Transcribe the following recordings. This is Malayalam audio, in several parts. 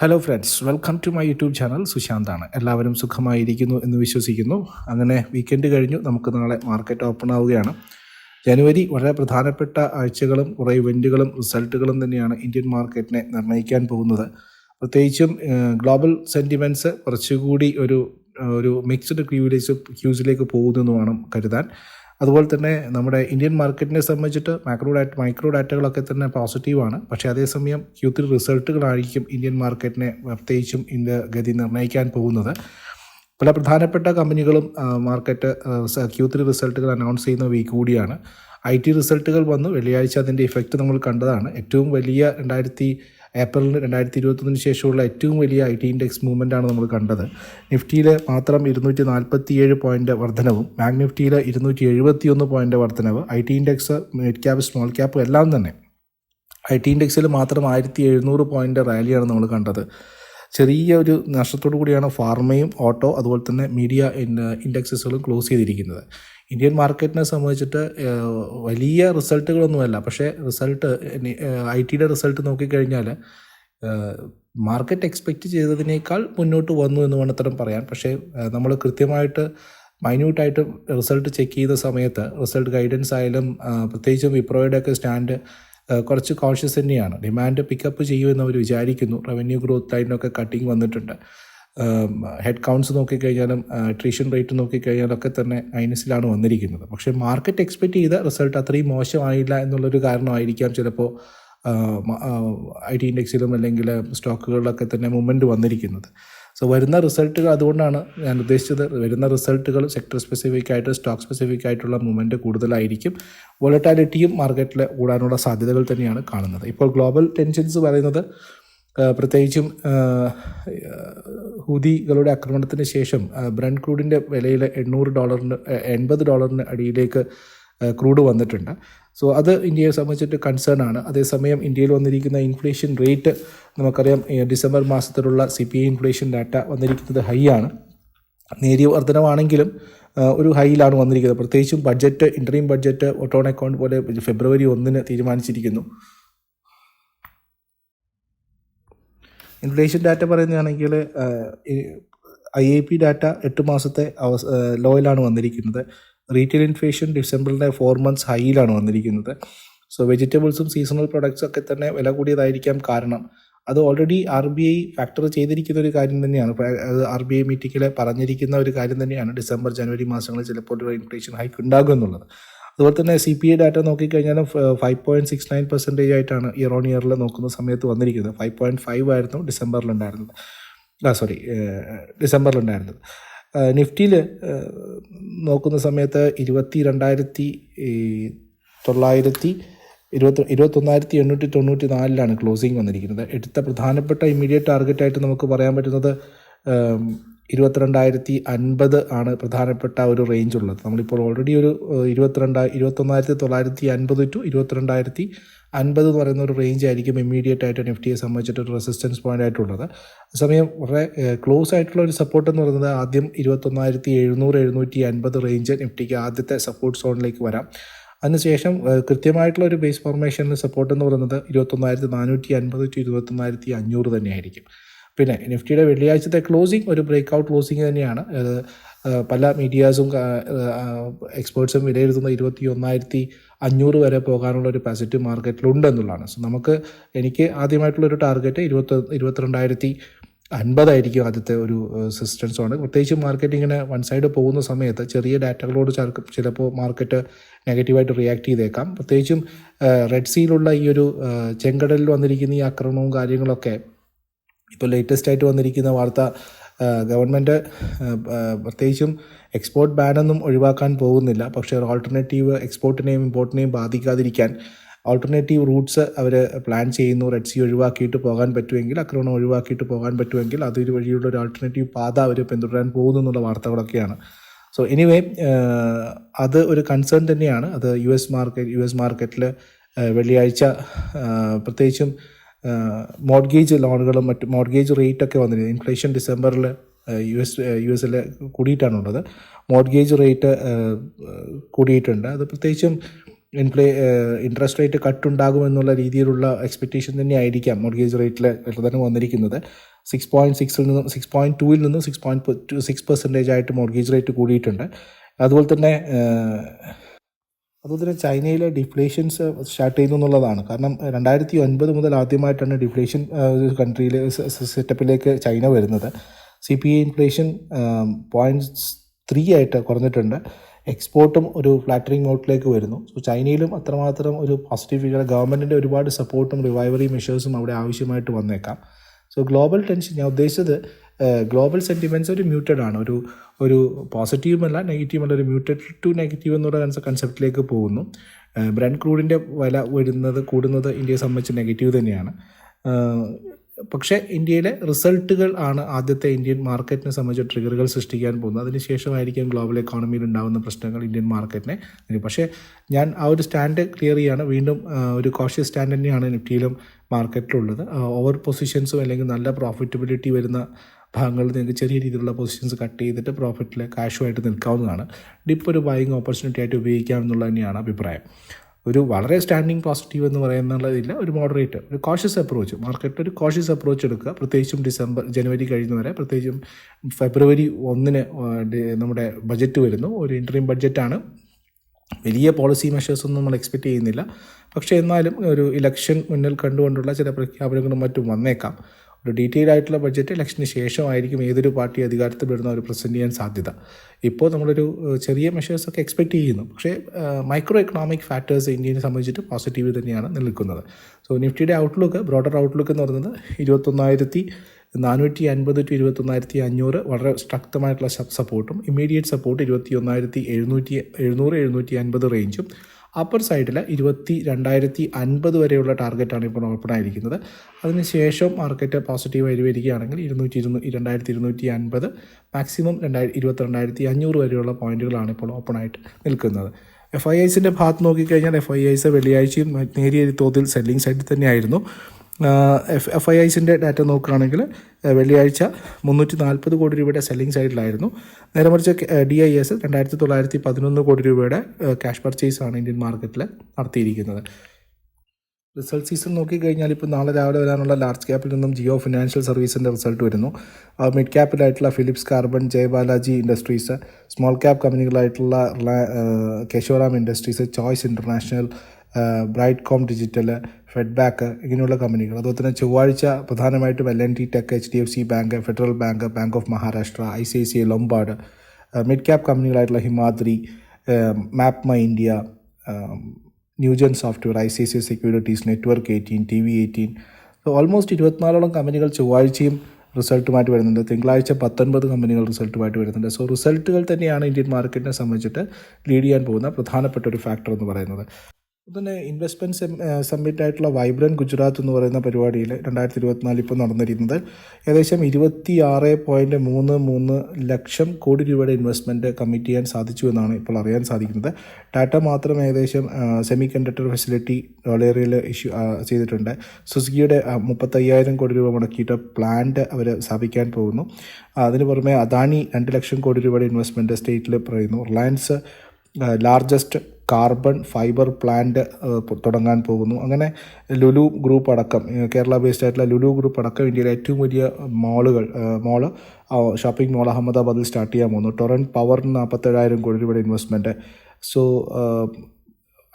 Hello friends welcome to my YouTube channel സുശാന്താണ് എല്ലാവരും സുഖമായിരിക്കുന്നു എന്ന് വിശ്വസിക്കുന്നു. അങ്ങനെ വീക്കെൻഡ് കഴിഞ്ഞു നമുക്ക് നാളെ മാർക്കറ്റ് ഓപ്പൺ ആവുകയാണ്. ജനുവരി വളരെ പ്രധാനപ്പെട്ട ആഴ്ചകളും കുറേ ഇവന്റുകളും റിസൾട്ടുകളും തന്നെയാണ് ഇന്ത്യൻ മാർക്കറ്റിനെ നിർണയിക്കാൻ പോകുന്നത്. പ്രത്യേകിച്ചും ഗ്ലോബൽ സെന്റിമെന്റ്സ് കുറച്ചുകൂടി ഒരു ഒരു മിക്സ്ഡ് ക്യൂവിലേക്ക് ക്യൂസിലേക്ക് പോകുന്നു വേണം കരുതാൻ. അതുപോലെ തന്നെ നമ്മുടെ ഇന്ത്യൻ മാർക്കറ്റിനെ സംബന്ധിച്ചിട്ട് മാക്രോ ഡാറ്റ മൈക്രോ ഡാറ്റകളൊക്കെ തന്നെ പോസിറ്റീവാണ് പക്ഷേ അതേസമയം ക്യൂ ത്രീ റിസൾട്ടുകളായിരിക്കും ഇന്ത്യൻ മാർക്കറ്റിനെ പ്രത്യേകിച്ചും ഇതിന്റെ ഗതി നിർണയിക്കാൻ പോകുന്നത്. പല പ്രധാനപ്പെട്ട കമ്പനികളും മാർക്കറ്റ് ക്യൂ ത്രീ റിസൾട്ടുകൾ അനൗൺസ് ചെയ്യുന്ന വീക്ക് കൂടിയാണ്. ഐ ടി റിസൾട്ടുകൾ വന്നു. വെള്ളിയാഴ്ച അതിന്റെ ഇഫക്റ്റ് നമ്മൾ കണ്ടതാണ്. ഏറ്റവും വലിയ രണ്ടായിരത്തി ഏപ്രിലിന് രണ്ടായിരത്തി ഇരുപത്തൊന്നിന് ശേഷമുള്ള ഏറ്റവും വലിയ ഐ ടി ഇൻഡെക്സ് മൂവ്മെന്റ് ആണ് നമ്മൾ കണ്ടത്. നിഫ്റ്റിയിൽ മാത്രം ഇരുന്നൂറ്റി നാൽപ്പത്തി ഏഴ് പോയിന്റ് വർധനവും ബാങ്ക് നിഫ്റ്റിയിൽ ഇരുന്നൂറ്റി എഴുപത്തി ഒന്ന് പോയിന്റ് വർധനവ് I T index mid cap small cap എല്ലാം തന്നെ. ഐ ടി ഇൻഡെക്സിൽ മാത്രം ആയിരത്തി എഴുന്നൂറ് പോയിന്റ് റാലിയാണ് നമ്മൾ കണ്ടത്. ചെറിയ ഒരു നഷ്ടത്തോടു കൂടിയാണ് ഫാർമയും ഓട്ടോ അതുപോലെ തന്നെ മീഡിയ ഇൻഡെക്സസുകളും ക്ലോസ് ചെയ്തിരിക്കുന്നത്. ഇന്ത്യൻ മാർക്കറ്റിനെ സംബന്ധിച്ചിട്ട് വലിയ റിസൾട്ടുകളൊന്നുമല്ല. പക്ഷേ റിസൾട്ട് ഐ ടിയുടെ റിസൾട്ട് നോക്കിക്കഴിഞ്ഞാൽ മാർക്കറ്റ് എക്സ്പെക്റ്റ് ചെയ്തതിനേക്കാൾ മുന്നോട്ട് വന്നു എന്ന് വേണത്തരം പറയാൻ. പക്ഷേ നമ്മൾ കൃത്യമായിട്ട് മൈന്യൂട്ടായിട്ട് റിസൾട്ട് ചെക്ക് ചെയ്ത സമയത്ത് റിസൾട്ട് ഗൈഡൻസ് ആയാലും പ്രത്യേകിച്ചും വിപ്രോയുടെ ഒക്കെ സ്റ്റാൻഡ് കുറച്ച് കോൺഷ്യസ് തന്നെയാണ്. ഡിമാൻഡ് പിക്കപ്പ് ചെയ്യുമെന്ന് അവർ വിചാരിക്കുന്നു. റവന്യൂ ഗ്രോത്ത് ലൈനൊക്കെ കട്ടിങ് വന്നിട്ടുണ്ട്. ഹെഡ് കൗണ്ട്സ് നോക്കിക്കഴിഞ്ഞാലും ട്രീഷൻ റേറ്റ് നോക്കിക്കഴിഞ്ഞാലൊക്കെ തന്നെ മൈനസിലാണ് വന്നിരിക്കുന്നത്. പക്ഷേ മാർക്കറ്റ് എക്സ്പെക്റ്റ് ചെയ്ത റിസൾട്ട് അത്രയും മോശമായില്ല എന്നുള്ളൊരു കാരണമായിരിക്കാം ചിലപ്പോൾ ഐ ടി ഇൻഡെക്സിലും അല്ലെങ്കിൽ സ്റ്റോക്കുകളിലൊക്കെ തന്നെ മൂവ്മെന്റ് വന്നിരിക്കുന്നത്. സോ വരുന്ന റിസൾട്ടുകൾ അതുകൊണ്ടാണ് ഞാൻ ഉദ്ദേശിച്ചത്. വരുന്ന റിസൾട്ടുകൾ സെക്ടർ സ്പെസിഫിക് ആയിട്ട് സ്റ്റോക്ക് സ്പെസിഫിക് ആയിട്ടുള്ള മൂവ്മെന്റ് കൂടുതലായിരിക്കും. വോളറ്റാലിറ്റിയും മാർക്കറ്റിൽ കൂടാനുള്ള സാധ്യതകൾ തന്നെയാണ് കാണുന്നത്. ഇപ്പോൾ ഗ്ലോബൽ ടെൻഷൻസ് പറയുന്നത് പ്രത്യേകിച്ചും ഹുദികളുടെ ആക്രമണത്തിന് ശേഷം ബ്രണ്ട് ക്രൂഡിന്റെ വിലയിൽ എണ്ണൂറ് ഡോളറിന് എൺപത് ഡോളറിന് അടിയിലേക്ക് ക്രൂഡ് വന്നിട്ടുണ്ട്. സോ അത് ഇന്ത്യയെ സംബന്ധിച്ചിട്ട് കൺസേൺ ആണ്. അതേസമയം ഇന്ത്യയിൽ വന്നിരിക്കുന്ന ഇൻഫ്ലേഷൻ റേറ്റ് നമുക്കറിയാം December മാസത്തിലുള്ള C P I inflation data വന്നിരിക്കുന്നത് ഹൈ ആണ്. നേരിയ വർധനമാണെങ്കിലും ഒരു ഹൈയിലാണ് വന്നിരിക്കുന്നത്. പ്രത്യേകിച്ചും budget interim budget vote on account പോലെ ഫെബ്രുവരി ഒന്നിന് തീരുമാനിച്ചിരിക്കുന്നു. ഇൻഫ്ലേഷൻ ഡാറ്റ പറയുകയാണെങ്കിൽ ഐ എ പി ഡാറ്റ എട്ട് മാസത്തെ അവസ ലോയിലാണ് വന്നിരിക്കുന്നത്. റീറ്റെയിൽ ഇൻഫ്ലേഷൻ ഡിസംബറിന്റെ ഫോർ മന്ത്സ് ഹൈയിലാണ് വന്നിരിക്കുന്നത്. സോ വെജിറ്റബിൾസും സീസണൽ പ്രൊഡക്ട്സും ഒക്കെ തന്നെ വില കൂടിയതായിരിക്കാം കാരണം അത് already R B I factor ചെയ്തിരിക്കുന്ന ഒരു കാര്യം തന്നെയാണ്. ആർ ബി ഐ മീറ്റിങ്ങിൽ പറഞ്ഞിരിക്കുന്ന ഒരു കാര്യം തന്നെയാണ് ഡിസംബർ ജനുവരി മാസങ്ങളിൽ ചിലപ്പോൾ ഒരു ഇൻഫ്ലേഷൻ ഹൈക്ക് ഉണ്ടാകും എന്നുള്ളത്. അതുപോലെ തന്നെ C P I data നോക്കിക്കഴിഞ്ഞാലും five point six nine percentage ആയിട്ടാണ് ഇയർ ഓൺ ഇയറിൽ നോക്കുന്ന സമയത്ത് വന്നിരിക്കുന്നത്. ഫൈവ് പോയിന്റ് ഫൈവ് ആയിരുന്നു ഡിസംബറിലുണ്ടായിരുന്നത്. ആ സോറി ഡിസംബറിലുണ്ടായിരുന്നത്. നിഫ്റ്റിയിൽ നോക്കുന്ന സമയത്ത് ഇരുപത്തി രണ്ടായിരത്തി തൊള്ളായിരത്തി ഇരുപത്തി ഇരുപത്തൊന്നായിരത്തി എണ്ണൂറ്റി തൊണ്ണൂറ്റി നാലിലാണ് ക്ലോസിങ് വന്നിരിക്കുന്നത്. എടുത്ത പ്രധാനപ്പെട്ട ഇമ്മീഡിയറ്റ് ടാർഗറ്റായിട്ട് നമുക്ക് പറയാൻ പറ്റുന്നത് ഇരുപത്തിരണ്ടായിരത്തി അൻപത് ആണ് പ്രധാനപ്പെട്ട ഒരു റേഞ്ച് ഉള്ളത്. നമ്മളിപ്പോൾ ഓൾറെഡി ഒരു ഇരുപത്തിരണ്ട് ഇരുപത്തൊന്നായിരത്തി തൊള്ളായിരത്തി അൻപത് ടു ഇരുപത്തിരണ്ടായിരത്തി അൻപത് എന്ന് പറയുന്ന ഒരു റേഞ്ച് ആയിരിക്കും ഇമ്മീഡിയറ്റ് ആയിട്ട് നിഫ്റ്റിയെ സംബന്ധിച്ചിട്ട് ഒരു റെസിസ്റ്റൻസ് പോയിന്റ് ആയിട്ടുള്ളത്. അതേസമയം വളരെ ക്ലോസ് ആയിട്ടുള്ള ഒരു സപ്പോർട്ട് എന്ന് പറയുന്നത് ആദ്യം ഇരുപത്തൊന്നായിരത്തി എഴുന്നൂറ് എഴുന്നൂറ്റി അൻപത് റേഞ്ച് നിഫ്റ്റിക്ക് ആദ്യത്തെ സപ്പോർട്ട് സോണിലേക്ക് വരാം. അതിനുശേഷം കൃത്യമായിട്ടുള്ള ഒരു ബേസ് ഫോർമേഷനിൽ സപ്പോർട്ട് എന്ന് പറയുന്നത് ഇരുപത്തൊന്നായിരത്തി നാനൂറ്റി അൻപത് ടു ഇരുപത്തൊന്നായിരത്തി അഞ്ഞൂറ് തന്നെയായിരിക്കും. പിന്നെ നിഫ്റ്റിയുടെ വെള്ളിയാഴ്ചത്തെ ക്ലോസിംഗ് ഒരു ബ്രേക്ക് ഔട്ട് ക്ലോസിംഗ് തന്നെയാണ് പല മീഡിയാസും എക്സ്പേർട്സും വിലയിരുത്തുന്ന ഇരുപത്തി ഒന്നായിരത്തി അഞ്ഞൂറ് വരെ പോകാനുള്ള ഒരു പാസിറ്റീവ് മാർക്കറ്റിൽ എന്നുള്ളതാണ് സോ നമുക്ക് എനിക്ക് ആദ്യമായിട്ടുള്ളൊരു ടാർഗറ്റ് ഇരുപത്തി ഇരുപത്തിരണ്ടായിരത്തി അൻപതായിരിക്കും ആദ്യത്തെ ഒരു സിസ്റ്റൻസ് ആണ്. പ്രത്യേകിച്ച് മാർക്കറ്റ് ഇങ്ങനെ വൺ സൈഡ് പോകുന്ന സമയത്ത് ചെറിയ ഡാറ്റകളോട് ചേർക്കും. ചിലപ്പോൾ മാർക്കറ്റ് നെഗറ്റീവായിട്ട് റിയാക്ട് ചെയ്തേക്കാം. പ്രത്യേകിച്ചും റെഡ് സീലുള്ള ഈ ഒരു ചെങ്കടലിൽ വന്നിരിക്കുന്ന ഈ ആക്രമണവും കാര്യങ്ങളൊക്കെ ഇപ്പോൾ ലേറ്റസ്റ്റ് ആയിട്ട് വന്നിരിക്കുന്ന വാർത്ത ഗവൺമെന്റ് പ്രത്യേകിച്ചും എക്സ്പോർട്ട് ബാനൊന്നും ഒഴിവാക്കാൻ പോകുന്നില്ല. പക്ഷേ ഒരു ഓൾട്ടർനേറ്റീവ് എക്സ്പോർട്ടിനെയും ഇമ്പോർട്ടിനെയും ബാധിക്കാതിരിക്കാൻ ഓൾട്ടർനേറ്റീവ് റൂട്ട്സ് അവർ പ്ലാൻ ചെയ്യുന്നു. റെഡ് സി ഒഴിവാക്കിയിട്ട് പോകാൻ പറ്റുമെങ്കിൽ ആക്രമണം ഒഴിവാക്കിയിട്ട് പോകാൻ പറ്റുമെങ്കിൽ അതൊരു വഴിയുള്ള ഒരു ആൾട്ടർനേറ്റീവ് പാത അവർ പിന്തുടരാൻ പോകുന്നു എന്നുള്ള വാർത്തകളൊക്കെയാണ്. സോ എനിവേ അത് ഒരു കൺസേൺ തന്നെയാണ്. അത് U S market U S മാർക്കറ്റിൽ വെള്ളിയാഴ്ച പ്രത്യേകിച്ചും മോഡ്ഗേജ് ലോണുകളും മറ്റ് മോഡ്ഗേജ് റേറ്റൊക്കെ വന്നിരുന്നു. ഇൻഫ്ലേഷൻ ഡിസംബറിൽ യു എസ് യു എസിൽ കൂടിയിട്ടാണുള്ളത്. മോഡ്ഗേജ് റേറ്റ് കൂടിയിട്ടുണ്ട്. അത് പ്രത്യേകിച്ചും ഇൻഫ്ലേ ഇൻട്രസ്റ്റ് റേറ്റ് കട്ട് ഉണ്ടാകുമെന്നുള്ള രീതിയിലുള്ള എക്സ്പെക്റ്റേഷൻ തന്നെ ആയിരിക്കാം മോർഗേജ് റേറ്റിൽ തന്നെ വന്നിരിക്കുന്നത് സിക്സ് പോയിന്റ് സിക്സിൽ നിന്നും സിക്സ് പോയിന്റ് ടൂവിൽ നിന്നും സിക്സ് പോയിന്റ് സിക്സ് പെർസെന്റേജ് ആയിട്ട് മോർഗേജ് റേറ്റ് കൂടിയിട്ടുണ്ട്. അതുപോലെ തന്നെ അതുപോലെ തന്നെ ചൈനയിലെ ഡിഫ്ലേഷൻസ് സ്റ്റാർട്ട് ചെയ്യുന്നു എന്നുള്ളതാണ്. കാരണം രണ്ടായിരത്തി ഒൻപത് മുതൽ ആദ്യമായിട്ടാണ് ഡിഫ്ലേഷൻ കൺട്രിയിൽ സെറ്റപ്പിലേക്ക് ചൈന വരുന്നത്. C P I inflation points three ആയിട്ട് കുറഞ്ഞിട്ടുണ്ട്. എക്സ്പോർട്ടും ഒരു ഫ്ലാറ്ററിംഗ് മോട്ടിലേക്ക് വരുന്നു. സോ ചൈനയിലും അത്രമാത്രം ഒരു പോസിറ്റീവ് ഫിഗർ ഗവൺമെന്റിന്റെ ഒരുപാട് സപ്പോർട്ടും റിവൈവറി മെഷേഴ്സും അവിടെ ആവശ്യമായിട്ട് വന്നേക്കാം. സോ ഗ്ലോബൽ ടെൻഷൻ ഞാൻ ഉദ്ദേശിച്ചത് ഗ്ലോബൽ സെന്റിമെന്റ്സ് ഒരു മ്യൂട്ടഡ് ആണ്. ഒരു ഒരു പോസിറ്റീവും അല്ല നെഗറ്റീവും അല്ല ഒരു മ്യൂട്ടഡ് ടു നെഗറ്റീവ് എന്നുള്ള കൺസെപ്റ്റിലേക്ക് പോകുന്നു. ബ്രൻഡ് ക്രൂഡിന്റെ വില വരുന്നത് കൂടുന്നത് ഇന്ത്യയെ സംബന്ധിച്ച് നെഗറ്റീവ് തന്നെയാണ്. പക്ഷേ ഇന്ത്യയിലെ റിസൾട്ടുകൾ ആണ് ആദ്യത്തെ ഇന്ത്യൻ മാർക്കറ്റിനെ സംബന്ധിച്ച് ട്രിഗറുകൾ സൃഷ്ടിക്കാൻ പോകുന്നത്. അതിനുശേഷമായിരിക്കും ഗ്ലോബൽ എക്കോണമിയിൽ ഉണ്ടാകുന്ന പ്രശ്നങ്ങൾ ഇന്ത്യൻ മാർക്കറ്റിനെ. പക്ഷേ ഞാൻ ആ ഒരു സ്റ്റാൻഡ് ക്ലിയർ ചെയ്യാണ്. വീണ്ടും ഒരു കോഷ്യസ് സ്റ്റാൻഡ് തന്നെയാണ് നിഫ്റ്റിയിലും മാർക്കറ്റിലുള്ളത്. ഓവർ പൊസിഷൻസും അല്ലെങ്കിൽ നല്ല പ്രോഫിറ്റബിലിറ്റി വരുന്ന ഭാഗങ്ങളിൽ നിങ്ങൾക്ക് ചെറിയ രീതിയിലുള്ള പൊസിഷൻസ് കട്ട് ചെയ്തിട്ട് പ്രോഫിറ്റിൽ കാഷുമായിട്ട് നിൽക്കാവുന്നതാണ്. ഡിപ്പ് ഒരു ബൈങ് ഓപ്പർച്യൂണിറ്റി ആയിട്ട് ഉപയോഗിക്കാം എന്നുള്ളത് തന്നെയാണ് അഭിപ്രായം. ഒരു വളരെ സ്റ്റാൻഡിങ് പോസിറ്റീവ് എന്ന് പറയുന്നുള്ളതില്ല ഒരു മോഡറേറ്റ് ഒരു കോഷ്യസ് അപ്രോച്ച് മാർക്കറ്റ് ഒരു കോഷ്യസ് അപ്രോച്ച് എടുക്കുക. പ്രത്യേകിച്ചും ഡിസംബർ ജനുവരി കഴിയുന്നവരെ പ്രത്യേകിച്ചും ഫെബ്രുവരി ഒന്നിന് നമ്മുടെ ബജറ്റ് വരുന്നു. ഒരു ഇൻട്രീം ബഡ്ജറ്റാണ് വലിയ പോളിസി മെഷേഴ്സ് ഒന്നും നമ്മൾ എക്സ്പെക്റ്റ് ചെയ്യുന്നില്ല. പക്ഷേ എന്നാലും ഒരു ഇലക്ഷൻ മുന്നിൽ കണ്ടുകൊണ്ടുള്ള ചില പ്രഖ്യാപനങ്ങളും മറ്റും വന്നേക്കാം. ഒരു ഡീറ്റെയിൽഡ് ആയിട്ടുള്ള ബഡ്ജറ്റ് ഇലക്ഷന് ശേഷമായിരിക്കും ഏതൊരു പാർട്ടി അധികാരത്തിൽ വരുന്ന ഒരു പ്രസന്റ് ചെയ്യാൻ സാധ്യത. ഇപ്പോൾ നമ്മളൊരു ചെറിയ മെഷേഴ്സൊക്കെ എക്സ്പെക്റ്റ് ചെയ്യുന്നു. പക്ഷേ മൈക്രോ എക്കണോമിക് ഫാക്ടേഴ്സ് ഇന്ത്യയെ സംബന്ധിച്ചിട്ട് പോസിറ്റീവ് തന്നെയാണ് നിൽക്കുന്നത്. സോ നിഫ്റ്റിയുടെ ഔട്ട്ലുക്ക് ബ്രോഡർ ഔട്ട്ലുക്ക് എന്ന് പറയുന്നത് ഇരുപത്തൊന്നായിരത്തി നാനൂറ്റി അൻപത് ടു ഇരുപത്തൊന്നായിരത്തി അഞ്ഞൂറ് വളരെ ശക്തമായിട്ടുള്ള സപ്പോർട്ടും ഇമ്മീഡിയറ്റ് സപ്പോർട്ട് ഇരുപത്തി ഒന്നായിരത്തി എഴുന്നൂറ്റി എഴുന്നൂറ് എഴുന്നൂറ്റി അൻപത് റേഞ്ചും അപ്പർ സൈഡിൽ ഇരുപത്തി രണ്ടായിരത്തി അൻപത് വരെയുള്ള ടാർഗറ്റാണ് ഇപ്പോൾ ഓപ്പൺ ആയിരിക്കുന്നത് അതിനുശേഷം മാർക്കറ്റ് പോസിറ്റീവായി വരികയാണെങ്കിൽ ഇരുന്നൂറ്റി ഇരുന്നൂ രണ്ടായിരത്തി ഇരുന്നൂറ്റി അൻപത് മാക്സിമം രണ്ടായിരത്തി ഇരുപത്തിരണ്ടായിരത്തി അഞ്ഞൂറ് വരെയുള്ള പോയിന്റുകളാണ് ഇപ്പോൾ ഓപ്പൺ ആയിട്ട് നിൽക്കുന്നത്. എഫ് ഐ ഐസിന്റെ ഭാഗത്ത് നോക്കിക്കഴിഞ്ഞാൽ എഫ് ഐ ഐസ് വെള്ളിയാഴ്ചയും നേരിയ തോതിൽ സെല്ലിംഗ് സൈഡിൽ തന്നെയായിരുന്നു. എഫ് എഫ് ഐ ഐസിന്റെ ഡാറ്റ നോക്കുകയാണെങ്കിൽ വെള്ളിയാഴ്ച മുന്നൂറ്റി നാൽപ്പത് കോടി രൂപയുടെ സെല്ലിംഗ് സൈഡിലായിരുന്നു നേരെ മറിച്ച് ഡി ഐ എസ് രണ്ടായിരത്തി തൊള്ളായിരത്തി പതിനൊന്ന് കോടി രൂപയുടെ ക്യാഷ് പർച്ചേസാണ് ഇന്ത്യൻ മാർക്കറ്റിൽ നടത്തിയിരിക്കുന്നത്. റിസൾട്ട് സീസൺ നോക്കിക്കഴിഞ്ഞാൽ ഇപ്പോൾ നാളെ രാവിലെ വരാനുള്ള ലാർജ് ക്യാപ്പിൽ നിന്നും ജിയോ ഫിനാൻഷ്യൽ സർവീസിന്റെ റിസൾട്ട് വരുന്നു. Mid ക്യാപ്പിലായിട്ടുള്ള Philips carbon Jai Balaji industries small cap കമ്പനികളായിട്ടുള്ള Kesoram industries choice international bright com digital Fedbank ഇങ്ങനെയുള്ള കമ്പനികൾ. അതുപോലെ തന്നെ ചൊവ്വാഴ്ച പ്രധാനമായിട്ടും L N T tech H D F C bank federal bank bank of Maharashtra I C I C I Lombard mid cap കമ്പനികളായിട്ടുള്ള Himadri map my India Newgen software I C I C securities network eighteen T V eighteen almost ഇരുപത്തിനാലോളം കമ്പനികൾ ചൊവ്വാഴ്ചയും റിസൾട്ടുമായിട്ട് വരുന്നുണ്ട്. തിങ്കളാഴ്ച പത്തൊൻപത് കമ്പനികൾ റിസൾട്ടുമായിട്ട് വരുന്നുണ്ട്. സോ റിസൾട്ടുകൾ തന്നെയാണ് ഇന്ത്യൻ മാർക്കറ്റിനെ സംബന്ധിച്ചിട്ട് ലീഡ് ചെയ്യാൻ പോകുന്ന പ്രധാനപ്പെട്ട ഒരു ഫാക്ടർ എന്ന് പറയുന്നത്. അതുതന്നെ ഇൻവെസ്റ്റ്മെന്റ് സമ്മിറ്റ് ആയിട്ടുള്ള വൈബ്രന്റ് ഗുജറാത്ത് എന്ന് പറയുന്ന പരിപാടിയിൽ രണ്ടായിരത്തി ഇരുപത്തിനാല് ഇപ്പോൾ നടന്നിരിക്കുന്നത്. ഏകദേശം ഇരുപത്തി ആറ് പോയിന്റ് മൂന്ന് മൂന്ന് ലക്ഷം കോടി രൂപയുടെ ഇൻവെസ്റ്റ്മെന്റ് കമ്മിറ്റ് ചെയ്യാൻ സാധിച്ചു എന്നാണ് ഇപ്പോൾ അറിയാൻ സാധിക്കുന്നത്. ടാറ്റ മാത്രം ഏകദേശം സെമി കണ്ടക്ടർ ഫെസിലിറ്റി ഡോളേറിയയിൽ ഇഷ്യൂ ചെയ്തിട്ടുണ്ട്. സുസുക്കിയുടെ മുപ്പത്തയ്യായിരം കോടി രൂപ മുടക്കിയിട്ട് പ്ലാന്റ് അവർ സ്ഥാപിക്കാൻ പോകുന്നു. അതിന് പുറമെ അദാനി രണ്ട് ലക്ഷം കോടി രൂപയുടെ ഇൻവെസ്റ്റ്മെന്റ് സ്റ്റേറ്റിൽ പറയുന്നു. Reliance largest carbon fibre plant തുടങ്ങാൻ പോകുന്നു. അങ്ങനെ ലുലു ഗ്രൂപ്പ് അടക്കം കേരള ബേസ്ഡ് ആയിട്ടുള്ള ലുലു ഗ്രൂപ്പ് അടക്കം ഇന്ത്യയിലെ ഏറ്റവും വലിയ മാളുകൾ മാൾ ഷോപ്പിംഗ് മാൾ അഹമ്മദാബാദിൽ സ്റ്റാർട്ട് ചെയ്യാൻ പോകുന്നു. ടൊറൻ പവറിന് നാൽപ്പത്തേഴായിരം കോടി രൂപയുടെ ഇൻവെസ്റ്റ്മെന്റ് സോ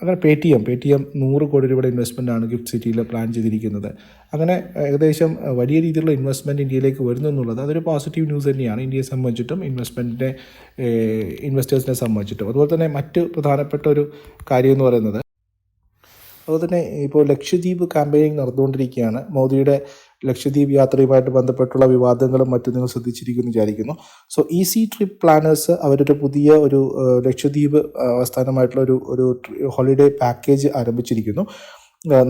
അങ്ങനെ Paytm Paytm നൂറ് കോടി രൂപയുടെ ഇൻവെസ്റ്റ്മെന്റാണ് ഗിഫ്റ്റ് സിറ്റിയിൽ പ്ലാൻ ചെയ്തിരിക്കുന്നത്. അങ്ങനെ ഏകദേശം വലിയ രീതിയിലുള്ള ഇൻവെസ്റ്റ്മെന്റ് ഇന്ത്യയിലേക്ക് വരുന്നു എന്നുള്ളത് അതൊരു പോസിറ്റീവ് ന്യൂസ് തന്നെയാണ്. ഇന്ത്യയെ സംബന്ധിച്ചിട്ടും ഇൻവെസ്റ്റ്മെന്റിന്റെ ഇൻവെസ്റ്റേഴ്സിനെ സംബന്ധിച്ചിട്ടും. അതുപോലെ തന്നെ മറ്റ് പ്രധാനപ്പെട്ട ഒരു കാര്യം എന്ന് പറയുന്നത് അതുപോലെ തന്നെ ഇപ്പോൾ ലക്ഷദ്വീപ് ക്യാമ്പയിനിങ് നടന്നുകൊണ്ടിരിക്കുകയാണ്. മോദിയുടെ ലക്ഷദ്വീപ് യാത്രയുമായിട്ട് ബന്ധപ്പെട്ടുള്ള വിവാദങ്ങളും മറ്റും നിങ്ങൾ ശ്രദ്ധിച്ചിരിക്കുമെന്ന് വിചാരിക്കുന്നു. സോ ഈസി ട്രിപ്പ് പ്ലാനേഴ്സ് അവരുടെ പുതിയ ഒരു ലക്ഷദ്വീപ് ആസ്ഥാനമായിട്ടുള്ള ഒരു ഒരു ഹോളിഡേ പാക്കേജ് ആരംഭിച്ചിരിക്കുന്നു.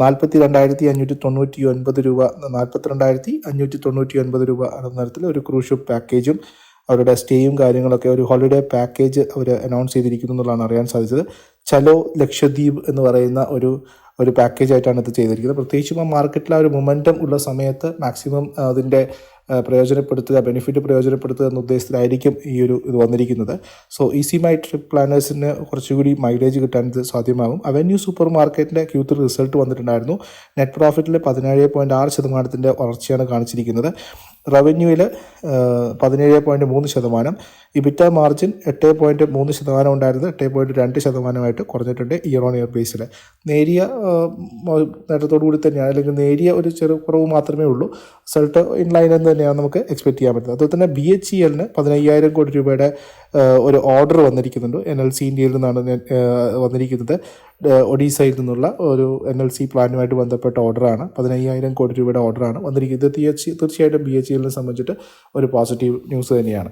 നാൽപ്പത്തി രണ്ടായിരത്തി അഞ്ഞൂറ്റി തൊണ്ണൂറ്റി ഒൻപത് രൂപ നാൽപ്പത്തി രണ്ടായിരത്തി അഞ്ഞൂറ്റി തൊണ്ണൂറ്റി ഒൻപത് രൂപ എന്ന തരത്തിൽ ഒരു ക്രൂഷ് പാക്കേജും അവരുടെ സ്റ്റേയും കാര്യങ്ങളൊക്കെ ഒരു ഹോളിഡേ പാക്കേജ് അവർ അനൗൺസ് ചെയ്തിരിക്കുന്നു എന്നുള്ളതാണ് അറിയാൻ സാധിച്ചത്. ചലോ ലക്ഷദ്വീപ് എന്ന് പറയുന്ന ഒരു ഒരു പാക്കേജ് ആയിട്ടാണ് ഇത് ചെയ്തിരിക്കുന്നത്. പ്രത്യേകിച്ചും ആ മാർക്കറ്റിൽ ആ ഒരു മൊമെന്റം ഉള്ള സമയത്ത് മാക്സിമം അതിന്റെ പ്രയോജനപ്പെടുത്തുക ബെനിഫിറ്റ് പ്രയോജനപ്പെടുത്തുക എന്ന ഉദ്ദേശത്തിലായിരിക്കും ഈ ഒരു ഇത് വന്നിരിക്കുന്നത്. സോ ഈസി മൈ ട്രിപ്പ് പ്ലാനേഴ്സിന് കുറച്ചുകൂടി മൈലേജ് കിട്ടാൻ ഇത് സാധ്യമാകും. അവന്യൂ സൂപ്പർ മാർക്കറ്റിന്റെ ക്യൂ റിസൾട്ട് വന്നിട്ടുണ്ടായിരുന്നു. നെറ്റ് പ്രോഫിറ്റിൽ പതിനേഴ് പോയിന്റ് ആറ് ശതമാനത്തിന്റെ വളർച്ചയാണ് കാണിച്ചിരിക്കുന്നത്. റവന്യൂവിൽ പതിനേഴ് പോയിന്റ് മൂന്ന് ശതമാനം. ഇബിറ്റ മാർജിൻ എട്ട് പോയിന്റ് മൂന്ന് ശതമാനം ഉണ്ടായിരുന്നത് എട്ട് പോയിന്റ് രണ്ട് ശതമാനമായിട്ട് കുറഞ്ഞിട്ടുണ്ട് ഇയർ ഓൺ ഇയർ ബേസിൽ നേരിയ നേട്ടത്തോടു കൂടി തന്നെയാണ്. അല്ലെങ്കിൽ നേരിയ ഒരു ചെറു കുറവ് മാത്രമേ ഉള്ളൂ. റിസൾട്ട് ഇൻ ലൈൻ എന്ന് തന്നെയാണ് നമുക്ക് എക്സ്പെക്ട് ചെയ്യാൻ പറ്റുന്നത്. അതുപോലെ തന്നെ ബി എച്ച് ഇ എല്ലിന് പതിനയ്യായിരം കോടി രൂപയുടെ ഒരു ഓർഡർ വന്നിരിക്കുന്നുണ്ട്. എൻ എൽ സി ഇന്ത്യയിൽ നിന്നാണ് വന്നിരിക്കുന്നത്. ഒഡീസയിൽ നിന്നുള്ള ഒരു എൻ എൽ സി പ്ലാനുമായിട്ട് ബന്ധപ്പെട്ട ഓർഡറാണ് പതിനയ്യായിരം കോടി രൂപയുടെ ഓർഡറാണ് വന്നിരിക്കുന്നത് ഇത് തീർച്ച- തീർച്ചയായിട്ടും ബി എച്ച് എല്ലിനെ സംബന്ധിച്ചിട്ട് ഒരു പോസിറ്റീവ് ന്യൂസ് തന്നെയാണ്.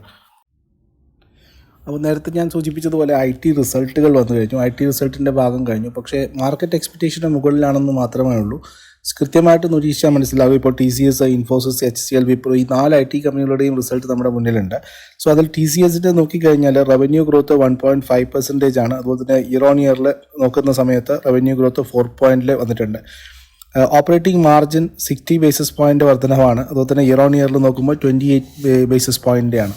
അപ്പോൾ നേരത്തെ ഞാൻ സൂചിപ്പിച്ചതുപോലെ ഐ ടി റിസൾട്ടുകൾ വന്നു കഴിഞ്ഞു. ഐ ടി റിസൾട്ടിന്റെ ഭാഗം കഴിഞ്ഞു. പക്ഷേ മാർക്കറ്റ് എക്സ്പെക്റ്റേഷന് മുകളിലാണെന്ന് മാത്രമേ ഉള്ളൂ. കൃത്യമായിട്ട് നിരീക്ഷിച്ചാൽ മനസ്സിലാവും ഇപ്പോൾ T C S Infosys H C L Wipro ഈ നാല് ഐ ടി കമ്പനികളുടെയും റിസൾട്ട് നമ്മുടെ മുന്നിലുണ്ട്. സോ അതിൽ ടി സി എസിന്റെ നോക്കിക്കഴിഞ്ഞാൽ revenue growth one point five percentage ആണ്. അതുപോലെ തന്നെ ഇയർ ഓൺ ഇയറിൽ നോക്കുന്ന സമയത്ത് റവന്യൂ ഗ്രോത്ത് ഫോർ പോയിന്റിൽ വന്നിട്ടുണ്ട്. Operating margin sixty basis point വർധനവാണ്. അതുപോലെ തന്നെ ഇയർ ഓൺ ഇയറിൽ നോക്കുമ്പോൾ ട്വന്റി എയ്റ്റ് ബേസിസ് പോയിന്റാണ്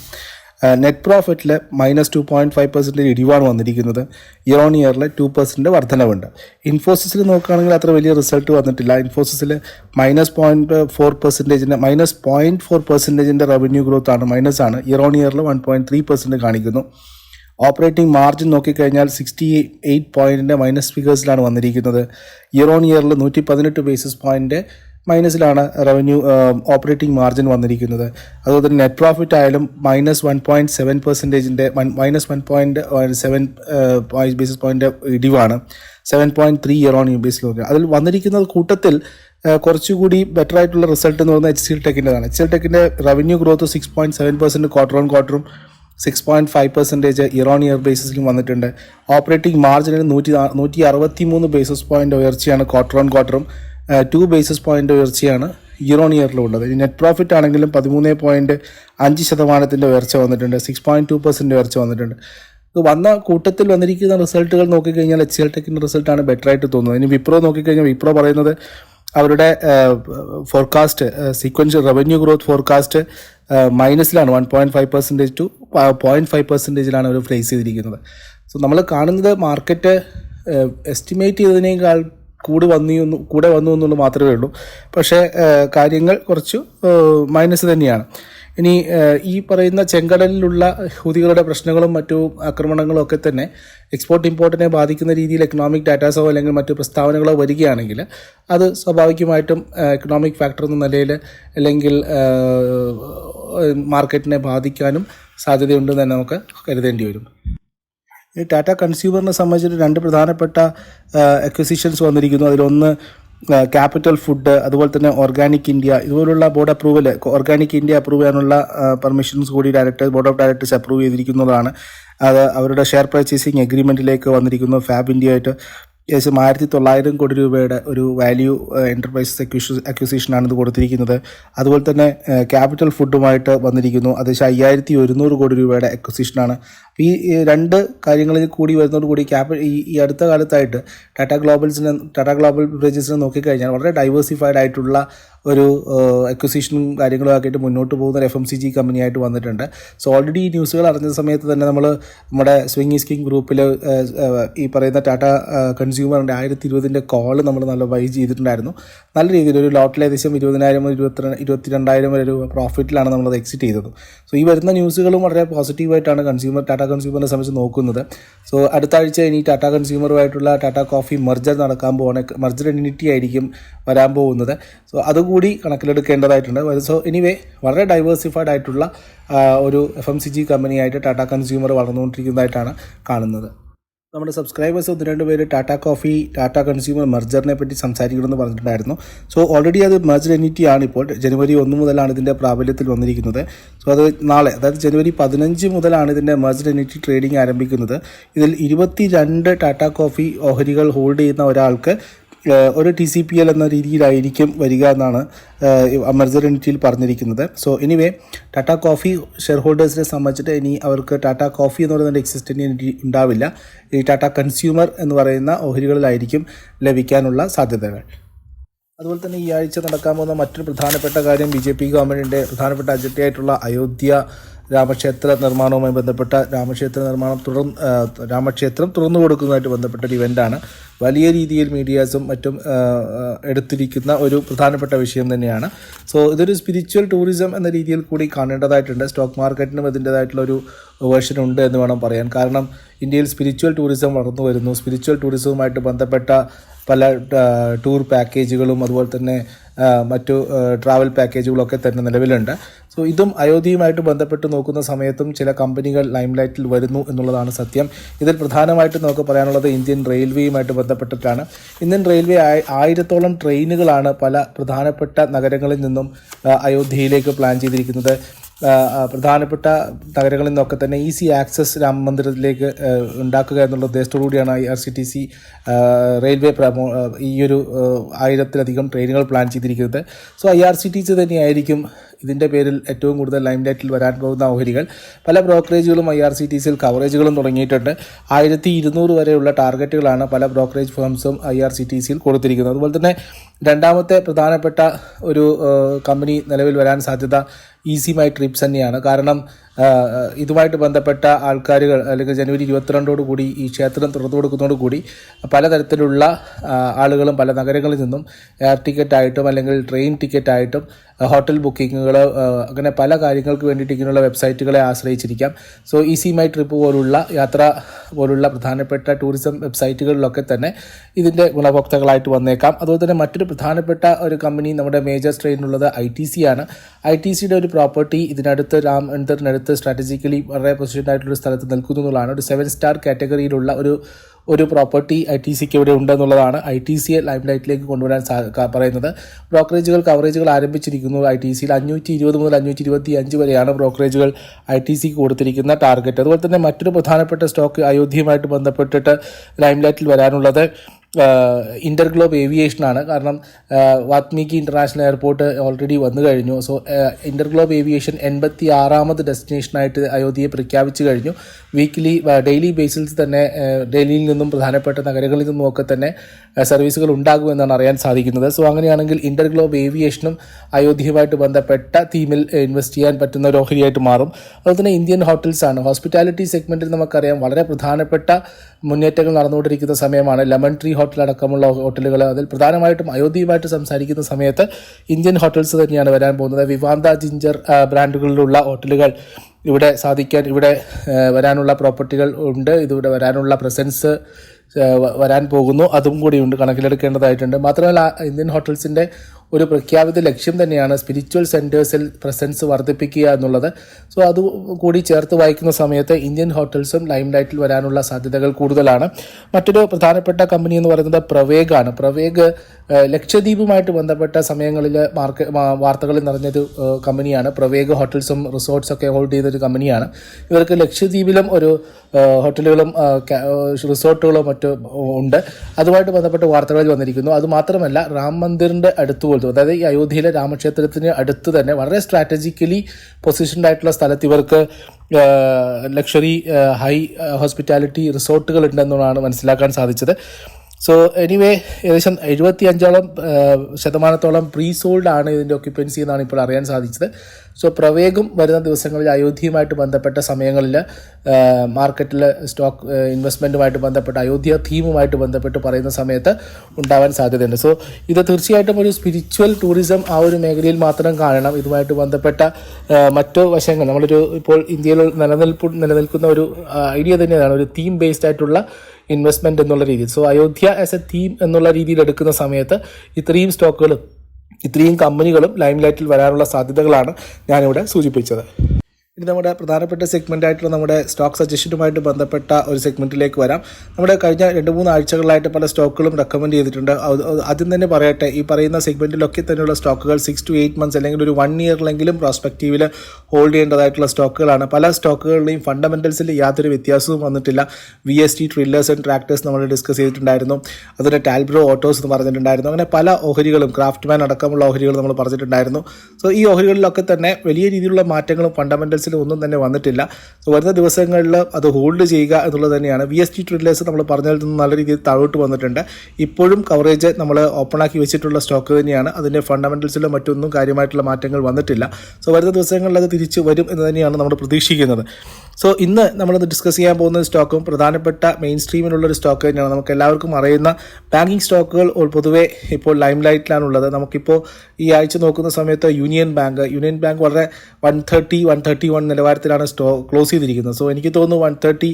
net പ്രോഫിറ്റിൽ minus two point five percent ഇടിവാണ് വന്നിരിക്കുന്നത് ഇയർ ഓൺ ഇയറിൽ ടു പെർസെന്റ് വർധനവുണ്ട്. ഇൻഫോസിസിൽ നോക്കുകയാണെങ്കിൽ അത്ര വലിയ റിസൾട്ട് വന്നിട്ടില്ല. ഇൻഫോസിസിൽ മൈനസ് പോയിന്റ് ഫോർ പെർസെന്റേജിന്റെ മൈനസ് പോയിന്റ് ഫോർ പെർസെന്റേജിന്റെ റവന്യൂ ഗ്രോത്ത് ആണ്. മൈനസ് ആണ്. ഇയർ ഓൺ ഇയറിൽ വൺ പോയിന്റ് ത്രീ പെർസെന്റ് കാണിക്കുന്നു. ഓപ്പറേറ്റിംഗ് മാർജിൻ നോക്കിക്കഴിഞ്ഞാൽ സിക്സ്റ്റി എയ്റ്റ് പോയിന്റിന്റെ മൈനസ് ഫിഗേഴ്സിലാണ് വന്നിരിക്കുന്നത്. ഇയർ ഓൺ ഇയറിൽ നൂറ്റി പതിനെട്ട് ബേസിസ് പോയിന്റ് മൈനസിലാണ് റവന്യൂ ഓപ്പറേറ്റിംഗ് മാർജിൻ വന്നിരിക്കുന്നത്. അതുപോലെ തന്നെ നെറ്റ് പ്രോഫിറ്റ് ആയാലും minus one point seven പെർസെന്റേജിന്റെ minus one point seven basis point ഇടിവാണ്. Seven point three year on you ബേസിൽ അതിൽ വന്നിരിക്കുന്ന കൂട്ടത്തിൽ കുറച്ചുകൂടി ബെറ്റർ ആയിട്ടുള്ള റിസൾട്ട് എന്ന് പറയുന്നത് എച്ച് സി എൽ ടെക്കിന്റെതാണ് H C L ടെക്കിന്റെ revenue growth six point seven percent quarter on ക്വാർട്ടറും six point five percentage year on year ബേസിസിലും വന്നിട്ടുണ്ട്. ഓപ്പറേറ്റിംഗ് മാർജിനിൽ നൂറ്റി നൂറ്റി അറുപത്തി മൂന്ന് ബേസിസ് പോയിന്റ് ഉയർച്ചയാണ് ക്വാർട്ടർ ഓൺ ക്വാർട്ടറും ടു ബേസിസ് പോയിന്റ് ഉയർച്ചയാണ് ഇയർ ഓൺ ഇയറിലും ഉള്ളത്. ഇനി നെറ്റ് പ്രോഫിറ്റ് ആണെങ്കിലും പതിമൂന്ന് പോയിന്റ് അഞ്ച് ശതമാനത്തിന്റെ ഉയർച്ച വന്നിട്ടുണ്ട്. സിക്സ് പോയിന്റ് ടു പെർസെന്റ് ഉയർച്ച വന്നിട്ടുണ്ട്. വന്ന കൂട്ടത്തിൽ വന്നിരിക്കുന്ന റിസൾട്ടുകൾ നോക്കിക്കഴിഞ്ഞാൽ എച്ച് എൽ ടെക്കിന്റെ റിസൾട്ടാണ് ബെറ്റർ ആയിട്ട് തോന്നുന്നത്. ഇനി വിപ്രോ നോക്കിക്കഴിഞ്ഞാൽ വിപ്രോ പറയുന്നത് അവരുടെ forecast sequential revenue growth forecast മൈനസിലാണ് one point five percentage two point five പെർസെന്റേജിലാണ് അവർ ഫേസ് ചെയ്തിരിക്കുന്നത്. സോ നമ്മൾ കാണുന്നത് മാർക്കറ്റ് എസ്റ്റിമേറ്റ് ചെയ്തതിനേക്കാൾ കൂടി വന്നു കൂടെ വന്നു എന്നുള്ളത് മാത്രമേ ഉള്ളൂ. പക്ഷേ കാര്യങ്ങൾ കുറച്ച് മൈനസ് തന്നെയാണ്. ഇനി ഈ പറയുന്ന ചെങ്കടലിലുള്ള ഹൂതികളുടെ പ്രശ്നങ്ങളും മറ്റു ആക്രമണങ്ങളും ഒക്കെ തന്നെ എക്സ്പോർട്ട് ഇമ്പോർട്ടിനെ ബാധിക്കുന്ന രീതിയിൽ എക്കണോമിക് ഡാറ്റാസോ അല്ലെങ്കിൽ മറ്റു പ്രസ്താവനകളോ വരികയാണെങ്കിൽ അത് സ്വാഭാവികമായിട്ടും എക്കണോമിക് ഫാക്ടർ എന്ന നിലയിൽ അല്ലെങ്കിൽ മാർക്കറ്റിനെ ബാധിക്കാനും സാധ്യതയുണ്ടെന്ന് തന്നെ നമുക്ക് കരുതേണ്ടി വരും. ഈ ടാറ്റ കൺസ്യൂമറിനെ സംബന്ധിച്ചിട്ട് രണ്ട് പ്രധാനപ്പെട്ട അക്വസിഷൻസ് വന്നിരിക്കുന്നു. അതിലൊന്ന് ക്യാപിറ്റൽ ഫുഡ് അതുപോലെ തന്നെ ഓർഗാനിക് ഇന്ത്യ ഇതുപോലുള്ള board approval Organic India approve ചെയ്യാനുള്ള പെർമിഷൻസ് കൂടി director board of directors approve ചെയ്തിരിക്കുന്നതാണ്. അത് അവരുടെ ഷെയർ പർച്ചേസിങ് എഗ്രിമെന്റിലേക്ക് വന്നിരിക്കുന്നു ഫാബ് ഇന്ത്യയായിട്ട് ഏകദേശം ആയിരത്തി തൊള്ളായിരം കോടി രൂപയുടെ ഒരു വാല്യൂ എന്റർപ്രൈസ് അക്വിഷ അക്വിസിഷനാണ് ഇത് കൊടുത്തിരിക്കുന്നത്. അതുപോലെ തന്നെ ക്യാപിറ്റൽ ഫുഡുമായിട്ട് വന്നിരിക്കുന്നു. ഏകദേശം അയ്യായിരത്തി ഒരുന്നൂറ് കോടി രൂപയുടെ അക്വിസിഷനാണ് ഈ രണ്ട് കാര്യങ്ങളിൽ കൂടി വരുന്നതോട് കൂടി ക്യാപി ഈ അടുത്ത കാലത്തായിട്ട് ടാറ്റ ഗ്ലോബൽസിനെ ടാറ്റ ഗ്ലോബൽ ബിവറേജസിനെ നോക്കിക്കഴിഞ്ഞാൽ വളരെ ഡൈവേഴ്സിഫൈഡ് ആയിട്ടുള്ള ഒരു അക്വിസിഷനും കാര്യങ്ങളും ആക്കിയിട്ട് മുന്നോട്ട് പോകുന്ന ഒരു എഫ് എം സി ജി കമ്പനിയായിട്ട് വന്നിട്ടുണ്ട്. സോ ഓൾറെഡി ഈ ന്യൂസുകൾ അറിഞ്ഞ സമയത്ത് തന്നെ നമ്മൾ നമ്മുടെ സ്വിംഗ് സ്കിങ് ഗ്രൂപ്പിൽ ഈ പറയുന്ന ടാറ്റ കൺസ്യൂമറിന്റെ ആയിരത്തി ഇരുപതിന്റെ കോൾ നമ്മൾ നല്ല വൈ ചെയ്തിട്ടുണ്ടായിരുന്നു. നല്ല രീതിയിൽ ഒരു ലോട്ടിൽ ഏകദേശം ഇരുപതിനായിരം ഇരുപത്തി ഇരുപത്തി രണ്ടായിരം വരെ രൂപ പ്രോഫിറ്റിലാണ് നമ്മളത് എക്സിറ്റ് ചെയ്തത്. സോ ഈ വരുന്ന ന്യൂസുകളും വളരെ പോസിറ്റീവായിട്ടാണ് കൺസ്യൂമർ ടാറ്റ കൺസ്യൂമറിനെ സംബന്ധിച്ച് നോക്കുന്നത്. സോ അടുത്ത ആഴ്ച ഇനി ടാറ്റ കൺസ്യൂമറുമായിട്ടുള്ള ടാറ്റ കോഫി മെർജർ നടക്കാൻ പോകണ മെർജർ എന്റിറ്റി ആയിരിക്കും വരാൻ പോകുന്നത്. സോ അതുകൂടി കണക്കിലെടുക്കേണ്ടതായിട്ടുണ്ട്. സോ എനിവേ വളരെ ഡൈവേഴ്സിഫൈഡ് ആയിട്ടുള്ള ഒരു എഫ് എം സി ജി കമ്പനിയായിട്ട് ടാറ്റ കൺസ്യൂമർ വളർന്നുകൊണ്ടിരിക്കുന്നതായിട്ടാണ് കാണുന്നത്. നമ്മുടെ സബ്സ്ക്രൈബേഴ്സ് ഒന്ന് രണ്ട് പേര് ടാറ്റ കോഫി ടാറ്റ കൺസ്യൂമർ മെർജറിനെ പറ്റി സംസാരിക്കണമെന്ന് പറഞ്ഞിട്ടുണ്ടായിരുന്നു. സോ ഓൾറെഡി അത് മെർജർ എനിറ്റി ആണ് ഇപ്പോൾ. ജനുവരി ഒന്ന് മുതലാണ് ഇതിന്റെ പ്രാബല്യത്തിൽ വന്നിരിക്കുന്നത്. സോ അത് നാളെ അതായത് ജനുവരി പതിനഞ്ച് മുതലാണ് ഇതിന്റെ മെർജർ എനിറ്റി ട്രേഡിംഗ് ആരംഭിക്കുന്നത്. ഇതിൽ ഇരുപത്തി രണ്ട് ടാറ്റ കോഫി ഓഹരികൾ ഹോൾഡ് ചെയ്യുന്ന ഒരാൾക്ക് ഒരു ടി സി പി എൽ എന്ന രീതിയിലായിരിക്കും വരിക എന്നാണ് അമർജർ യൂണിറ്റിയിൽ പറഞ്ഞിരിക്കുന്നത്. So anyway Tata coffee share ഹോൾഡേഴ്സിനെ സംബന്ധിച്ചിട്ട് ഇനി അവർക്ക് ടാറ്റ കോഫി എന്ന് പറയുന്ന എക്സിസ്റ്റന്റ് യൂണിറ്റി ഉണ്ടാവില്ല. ഈ ടാറ്റ കൺസ്യൂമർ എന്ന് പറയുന്ന ഓഹരികളിലായിരിക്കും ലഭിക്കാനുള്ള സാധ്യതകൾ. അതുപോലെ തന്നെ ഈ ആഴ്ച നടക്കാൻ പോകുന്ന മറ്റൊരു പ്രധാനപ്പെട്ട കാര്യം ബി ജെ പി ഗവൺമെന്റിന്റെ പ്രധാനപ്പെട്ട അജണ്ടയായിട്ടുള്ള അയോധ്യ രാമക്ഷേത്ര നിർമ്മാണവുമായി ബന്ധപ്പെട്ട രാമക്ഷേത്ര നിർമ്മാണം തുടർ രാമക്ഷേത്രം തുറന്നു കൊടുക്കുന്നതുമായിട്ട് ബന്ധപ്പെട്ട ഒരു ഇവന്റാണ് വലിയ രീതിയിൽ മീഡിയാസും മറ്റും എടുത്തിരിക്കുന്ന ഒരു പ്രധാനപ്പെട്ട വിഷയം തന്നെയാണ്. സോ ഇതൊരു സ്പിരിച്വൽ ടൂറിസം എന്ന രീതിയിൽ കൂടി കാണേണ്ടതായിട്ടുണ്ട്. സ്റ്റോക്ക് മാർക്കറ്റിനും അതിന്റേതായിട്ടുള്ള ഒരു വേർഷൻ ഉണ്ട് എന്ന് വേണം പറയാൻ. കാരണം ഇന്ത്യയിൽ സ്പിരിച്വൽ ടൂറിസം വളർന്നു വരുന്നു. സ്പിരിച്വൽ ടൂറിസവുമായിട്ട് ബന്ധപ്പെട്ട പല ടൂർ പാക്കേജുകളും അതുപോലെ തന്നെ മറ്റു ട്രാവൽ പാക്കേജുകളൊക്കെ തന്നെ നിലവിലുണ്ട്. സോ ഇതും അയോധ്യയുമായിട്ട് ബന്ധപ്പെട്ട് നോക്കുന്ന സമയത്തും ചില കമ്പനികൾ ലൈംലൈറ്റിൽ വരുന്നു എന്നുള്ളതാണ് സത്യം. ഇതിൽ പ്രധാനമായിട്ട് നമുക്ക് പറയാനുള്ളത് ഇന്ത്യൻ റെയിൽവേയുമായിട്ട് ബന്ധപ്പെട്ടിട്ടാണ്. ഇന്ത്യൻ റെയിൽവേ ആയിരത്തോളം ട്രെയിനുകളാണ് പല പ്രധാനപ്പെട്ട നഗരങ്ങളിൽ നിന്നും അയോധ്യയിലേക്ക് പ്ലാൻ ചെയ്തിരിക്കുന്നത്. പ്രധാനപ്പെട്ട നഗരങ്ങളിൽ നിന്നൊക്കെ തന്നെ ഈസി ആക്സസ് രാം മന്ദിരത്തിലേക്ക് ഉണ്ടാക്കുക എന്നുള്ള ഉദ്ദേശത്തോടു കൂടിയാണ് I R C T C railway ഈ ഒരു ആയിരത്തിലധികം ട്രെയിനുകൾ പ്ലാൻ ചെയ്തിരിക്കുന്നത്. So I R C T C തന്നെയായിരിക്കും ഇതിന്റെ പേരിൽ ഏറ്റവും കൂടുതൽ ലൈംലൈറ്റിൽ വരാൻ പോകുന്ന ഓഹരികൾ പല ബ്രോക്കറേജുകളും ഐ ആർ സി ടി സിയിൽ കവറേജുകളും തുടങ്ങിയിട്ടുണ്ട്. ആയിരത്തി ഇരുന്നൂറ് വരെയുള്ള ടാർഗറ്റുകളാണ് പല ബ്രോക്കറേജ് ഫേംസും ഐ ആർ സി ടി സിയിൽ കൊടുത്തിരിക്കുന്നത്. അതുപോലെ തന്നെ രണ്ടാമത്തെ പ്രധാനപ്പെട്ട ഒരു കമ്പനി നിലവിൽ വരാൻ സാധ്യത ഈസി മൈ ട്രിപ്സ് തന്നെയാണ്. കാരണം ഇതുമായിട്ട് ബന്ധപ്പെട്ട ആൾക്കാരുകൾ അല്ലെങ്കിൽ ജനുവരി ഇരുപത്തിരണ്ടോട് കൂടി ഈ ക്ഷേത്രം തുറന്നു കൊടുക്കുന്നതോട് കൂടി പലതരത്തിലുള്ള ആളുകളും പല നഗരങ്ങളിൽ നിന്നും എയർ ടിക്കറ്റ് ആയിട്ടും അല്ലെങ്കിൽ ട്രെയിൻ ടിക്കറ്റ് ആയിട്ടും ഹോട്ടൽ ബുക്കിങ്ങുകൾ അങ്ങനെ പല കാര്യങ്ങൾക്ക് വേണ്ടിയിട്ട് ഇങ്ങനെയുള്ള വെബ്സൈറ്റുകളെ ആശ്രയിച്ചിരിക്കാം. സോ ഈസി മൈ ട്രിപ്പ് പോലുള്ള യാത്ര പോലുള്ള പ്രധാനപ്പെട്ട ടൂറിസം വെബ്സൈറ്റുകളിലൊക്കെ തന്നെ ഇതിന്റെ ഗുണഭോക്താക്കളായിട്ട് വന്നേക്കാം. അതുപോലെ തന്നെ മറ്റൊരു പ്രധാനപ്പെട്ട ഒരു കമ്പനി നമ്മുടെ മേജർ ട്രെയിനുള്ളത് ഐ ടി സി ആണ്. ഐ ടി സിയുടെ ഒരു പ്രോപ്പർട്ടി ഇതിനടുത്ത് രാം എന്തറിനടുത്ത് സ്ട്രാറ്റജിക്കലി വളരെ പൊസിഷൻ ആയിട്ടുള്ള സ്ഥലത്ത് നിൽക്കുന്നു എന്നുള്ളതാണ്. ഒരു സെവൻ സ്റ്റാർ കാറ്റഗറിയിലുള്ള ഒരു ഒരു പ്രോപ്പർട്ടി ഐ ടി സിക്ക് ഇവിടെ ഉണ്ടെന്നുള്ളതാണ് ഐ ടി സിയെ ലൈം ലൈറ്റിലേക്ക് കൊണ്ടുവരാൻ പറയുന്നത്. ബ്രോക്കറേജുകൾ കവറേജുകൾ ആരംഭിച്ചിരിക്കുന്നു ഐ ടി സിയിൽ അഞ്ഞൂറ്റി ഇരുപത് മുതൽ അഞ്ഞൂറ്റി ഇരുപത്തി അഞ്ച് വരെയാണ് ബ്രോക്കറേജുകൾ ഐ ടി സിക്ക് കൊടുത്തിരിക്കുന്ന ടാർഗറ്റ് അതുപോലെ തന്നെ മറ്റൊരു പ്രധാനപ്പെട്ട സ്റ്റോക്ക് അയോധ്യയുമായിട്ട് ബന്ധപ്പെട്ടിട്ട് ലൈം ലൈറ്റിൽ വരാനുള്ളത് ഇന്റർ ഏവിയേഷൻ ആണ്. കാരണം വാത്മീകി ഇന്റർനാഷണൽ എയർപോർട്ട് ഓൾറെഡി വന്നു കഴിഞ്ഞു. സോ ഇന്റർഗ്ലോബ് ഏവിയേഷൻ എൺപത്തി ആറാമത് ഡെസ്റ്റിനേഷനായിട്ട് അയോധ്യയെ പ്രഖ്യാപിച്ചു കഴിഞ്ഞു. വീക്ക്ലി ഡെയിലി ബേസിൽ തന്നെ ഡൽഹിയിൽ നിന്നും പ്രധാനപ്പെട്ട നഗരങ്ങളിൽ നിന്നും ഒക്കെ തന്നെ സർവീസുകൾ ഉണ്ടാകുമെന്നാണ് അറിയാൻ സാധിക്കുന്നത്. സോ അങ്ങനെയാണെങ്കിൽ ഇന്റർഗ്ലോബ് ഏവിയേഷനും അയോധ്യയുമായിട്ട് ബന്ധപ്പെട്ട തീമിൽ ഇൻവെസ്റ്റ് ചെയ്യാൻ പറ്റുന്ന ഒരു ഓഹരിയായിട്ട് മാറും. അതുപോലെ തന്നെ ഇന്ത്യൻ ഹോട്ടൽസാണ് ഹോസ്പിറ്റാലിറ്റി സെഗ്മെന്റിൽ നമുക്കറിയാം വളരെ പ്രധാനപ്പെട്ട മുന്നേറ്റങ്ങൾ നടന്നുകൊണ്ടിരിക്കുന്ന സമയമാണ്. ലെമൺ ട്രീ ഹോട്ടൽ അടക്കമുള്ള ഹോട്ടലുകൾ അതിൽ പ്രധാനമായിട്ടും അയോധ്യയുമായിട്ട് സംസാരിക്കുന്ന സമയത്ത് ഇന്ത്യൻ ഹോട്ടൽസ് തന്നെയാണ് വരാൻ പോകുന്നത്. വിവാന്ത ജിഞ്ചർ ബ്രാൻഡുകളിലുള്ള ഹോട്ടലുകൾ ഇവിടെ സാധിക്കാൻ ഇവിടെ വരാനുള്ള പ്രോപ്പർട്ടികൾ ഉണ്ട്. ഇതിവിടെ വരാനുള്ള പ്രസൻസ് വരാൻ പോകുന്നു. അതും കൂടിയുണ്ട് കണക്കിലെടുക്കേണ്ടതായിട്ടുണ്ട്. മാത്രമല്ല ഇന്ത്യൻ ഹോട്ടൽസിന്റെ ഒരു പ്രഖ്യാപിത ലക്ഷ്യം തന്നെയാണ് സ്പിരിച്വൽ സെന്റേഴ്സിൽ പ്രസൻസ് വർദ്ധിപ്പിക്കുക എന്നുള്ളത്. സോ അത് കൂടി ചേർത്ത് വായിക്കുന്ന സമയത്ത് ഇന്ത്യൻ ഹോട്ടൽസും ലൈം ലൈറ്റിൽ വരാനുള്ള സാധ്യതകൾ കൂടുതലാണ്. മറ്റൊരു പ്രധാനപ്പെട്ട കമ്പനി എന്ന് പറയുന്നത് പ്രവേഗാണ്. പ്രവേഗ് ലക്ഷദ്വീപുമായിട്ട് ബന്ധപ്പെട്ട സമയങ്ങളിൽ മാർക്ക് വാർത്തകളിൽ നിറഞ്ഞൊരു കമ്പനിയാണ്. പ്രവേഗ ഹോട്ടൽസും റിസോർട്ട്സ് ഒക്കെ ഹോൾഡ് ചെയ്തൊരു കമ്പനിയാണ്. ഇവർക്ക് ലക്ഷദ്വീപിലും ഒരു ഹോട്ടലുകളും റിസോർട്ടുകളും മറ്റു ഉണ്ട്. അതുമായിട്ട് ബന്ധപ്പെട്ട വാർത്തകളിൽ വന്നിരിക്കുന്നു. അതുമാത്രമല്ല രാം മന്ദിറിന്റെ അടുത്ത് പോലത്തെ അതായത് ഈ അയോധ്യയിലെ രാമക്ഷേത്രത്തിന് അടുത്ത് തന്നെ വളരെ സ്ട്രാറ്റജിക്കലി പൊസിഷൻഡ് ആയിട്ടുള്ള സ്ഥലത്ത് ഇവർക്ക് ലക്ഷറി ഹൈ ഹോസ്പിറ്റാലിറ്റി റിസോർട്ടുകൾ ഉണ്ടെന്നുള്ളതാണ് മനസ്സിലാക്കാൻ സാധിച്ചത്. സോ എനിവേ ഏകദേശം എഴുപത്തി അഞ്ചോളം ശതമാനത്തോളം പ്രീ സോൾഡ് ആണ് ഇതിന്റെ ഒക്യുപ്പൻസി എന്നാണ് ഇപ്പോൾ അറിയാൻ സാധിച്ചത്. സോ പ്രവേഗം വരുന്ന ദിവസങ്ങളിൽ അയോധ്യയുമായിട്ട് ബന്ധപ്പെട്ട സമയങ്ങളിൽ മാർക്കറ്റിൽ സ്റ്റോക്ക് ഇൻവെസ്റ്റ്മെന്റുമായിട്ട് ബന്ധപ്പെട്ട് അയോധ്യ തീമുമായിട്ട് ബന്ധപ്പെട്ട് പറയുന്ന സമയത്ത് ഉണ്ടാവാൻ സാധ്യതയുണ്ട്. സോ ഇത് തീർച്ചയായിട്ടും ഒരു സ്പിരിച്വൽ ടൂറിസം ആ ഒരു മേഖലയിൽ മാത്രം കാണണം. ഇതുമായിട്ട് ബന്ധപ്പെട്ട മറ്റു വശങ്ങൾ നമ്മളൊരു ഇപ്പോൾ ഇന്ത്യയിൽ നിലനിൽപ്പ് നിലനിൽക്കുന്ന ഒരു ഐഡിയ തന്നെയാണ്. ഒരു തീം ബേസ്ഡ് ആയിട്ടുള്ള ഇൻവെസ്റ്റ്മെന്റ് എന്നുള്ള രീതിയിൽ. So Ayodhya as a theme എന്നുള്ള രീതിയിൽ എടുക്കുന്ന സമയത്ത് ഇത്രയും സ്റ്റോക്കുകളും ഇത്രയും കമ്പനികളും ലൈം ലൈറ്റിൽ വരാനുള്ള സാധ്യതകളാണ് ഞാനിവിടെ സൂചിപ്പിച്ചത്. ഇനി നമ്മുടെ പ്രധാനപ്പെട്ട സെഗ്മെന്റ് ആയിട്ടുള്ള നമ്മുടെ സ്റ്റോക്ക് സജഷനുമായിട്ട് ബന്ധപ്പെട്ട ഒരു സെഗ്മെന്റിലേക്ക് വരാം. നമ്മുടെ കഴിഞ്ഞ രണ്ട് മൂന്ന് ആഴ്ചകളിലായിട്ട് പല സ്റ്റോക്കുകളും റെക്കമെൻഡ് ചെയ്തിട്ടുണ്ട്. ആദ്യം തന്നെ പറയട്ടെ ഈ പറയുന്ന സെഗ്മെന്റിലൊക്കെ തന്നെയുള്ള സ്റ്റോക്കുകൾ സിക്സ് ടു എയ്റ്റ് മന്ത്സ് അല്ലെങ്കിൽ ഒരു വൺ ഇയറിലെങ്കിലും പ്രോസ്പെക്റ്റീവിൽ ഹോൾഡ് ചെയ്യേണ്ടതായിട്ടുള്ള സ്റ്റോക്കുകളാണ് പല സ്റ്റോക്കുകളുടെയും ഫണ്ടമെന്റൽസിൽ യാതൊരു വ്യത്യാസവും വന്നിട്ടില്ല. V S T tillers and tractors നമ്മൾ ഡിസ്കസ് ചെയ്തിട്ടുണ്ടായിരുന്നു. അതുപോലെ ടാൽബ്രോ ഓട്ടോസ് എന്ന് പറഞ്ഞിട്ടുണ്ടായിരുന്നു. അങ്ങനെ പല ഓഹരികളും ക്രാഫ്റ്റ്മാൻ അടക്കമുള്ള ഓഹരികൾ നമ്മൾ പറഞ്ഞിട്ടുണ്ടായിരുന്നു. സോ ഈ ഓഹരികളിലൊക്കെ തന്നെ വലിയ രീതിയിലുള്ള മാറ്റങ്ങളും ഫണ്ടമെന്റൽസിൽ ഫണ്ടമെന്റൽസിൽ ഒന്നും തന്നെ വന്നിട്ടില്ല. വരുന്ന ദിവസങ്ങളിൽ അത് ഹോൾഡ് ചെയ്യുക എന്നുള്ളത് തന്നെയാണ്. വി എസ് ടി ട്രില്ലേഴ്സ് നമ്മൾ പറഞ്ഞതിൽ നിന്ന് നല്ല രീതിയിൽ താഴോട്ട് വന്നിട്ടുണ്ട്. ഇപ്പോഴും കവറേജ് നമ്മൾ ഓപ്പണാക്കി വെച്ചിട്ടുള്ള സ്റ്റോക്ക് തന്നെയാണ്. അതിന്റെ ഫണ്ടമെന്റൽസിലും മറ്റൊന്നും കാര്യമായിട്ടുള്ള മാറ്റങ്ങൾ വന്നിട്ടില്ല. സോ വരുന്ന ദിവസങ്ങളിൽ അത് തിരിച്ചു വരും എന്ന് തന്നെയാണ് നമ്മൾ പ്രതീക്ഷിക്കുന്നത്. സോ ഇന്ന് നമ്മൾ ഡിസ്കസ് ചെയ്യാൻ പോകുന്ന സ്റ്റോക്കും പ്രധാനപ്പെട്ട മെയിൻ സ്ട്രീമിലുള്ള ഒരു സ്റ്റോക്ക് തന്നെയാണ്. നമുക്ക് എല്ലാവർക്കും അറിയുന്ന ബാങ്കിങ് സ്റ്റോക്കുകൾ പൊതുവേ ഇപ്പോൾ ലൈം ലൈറ്റിലാണുള്ളത് നമുക്കിപ്പോൾ ഈ ആഴ്ച നോക്കുന്ന സമയത്ത് യൂണിയൻ ബാങ്ക് യൂണിയൻ ബാങ്ക് വളരെ one thirty one thirty one നിലവാരത്തിലാണ് സ്റ്റോ ക്ലോസ് ചെയ്തിരിക്കുന്നത്. സോ എനിക്ക് തോന്നുന്നു one thirty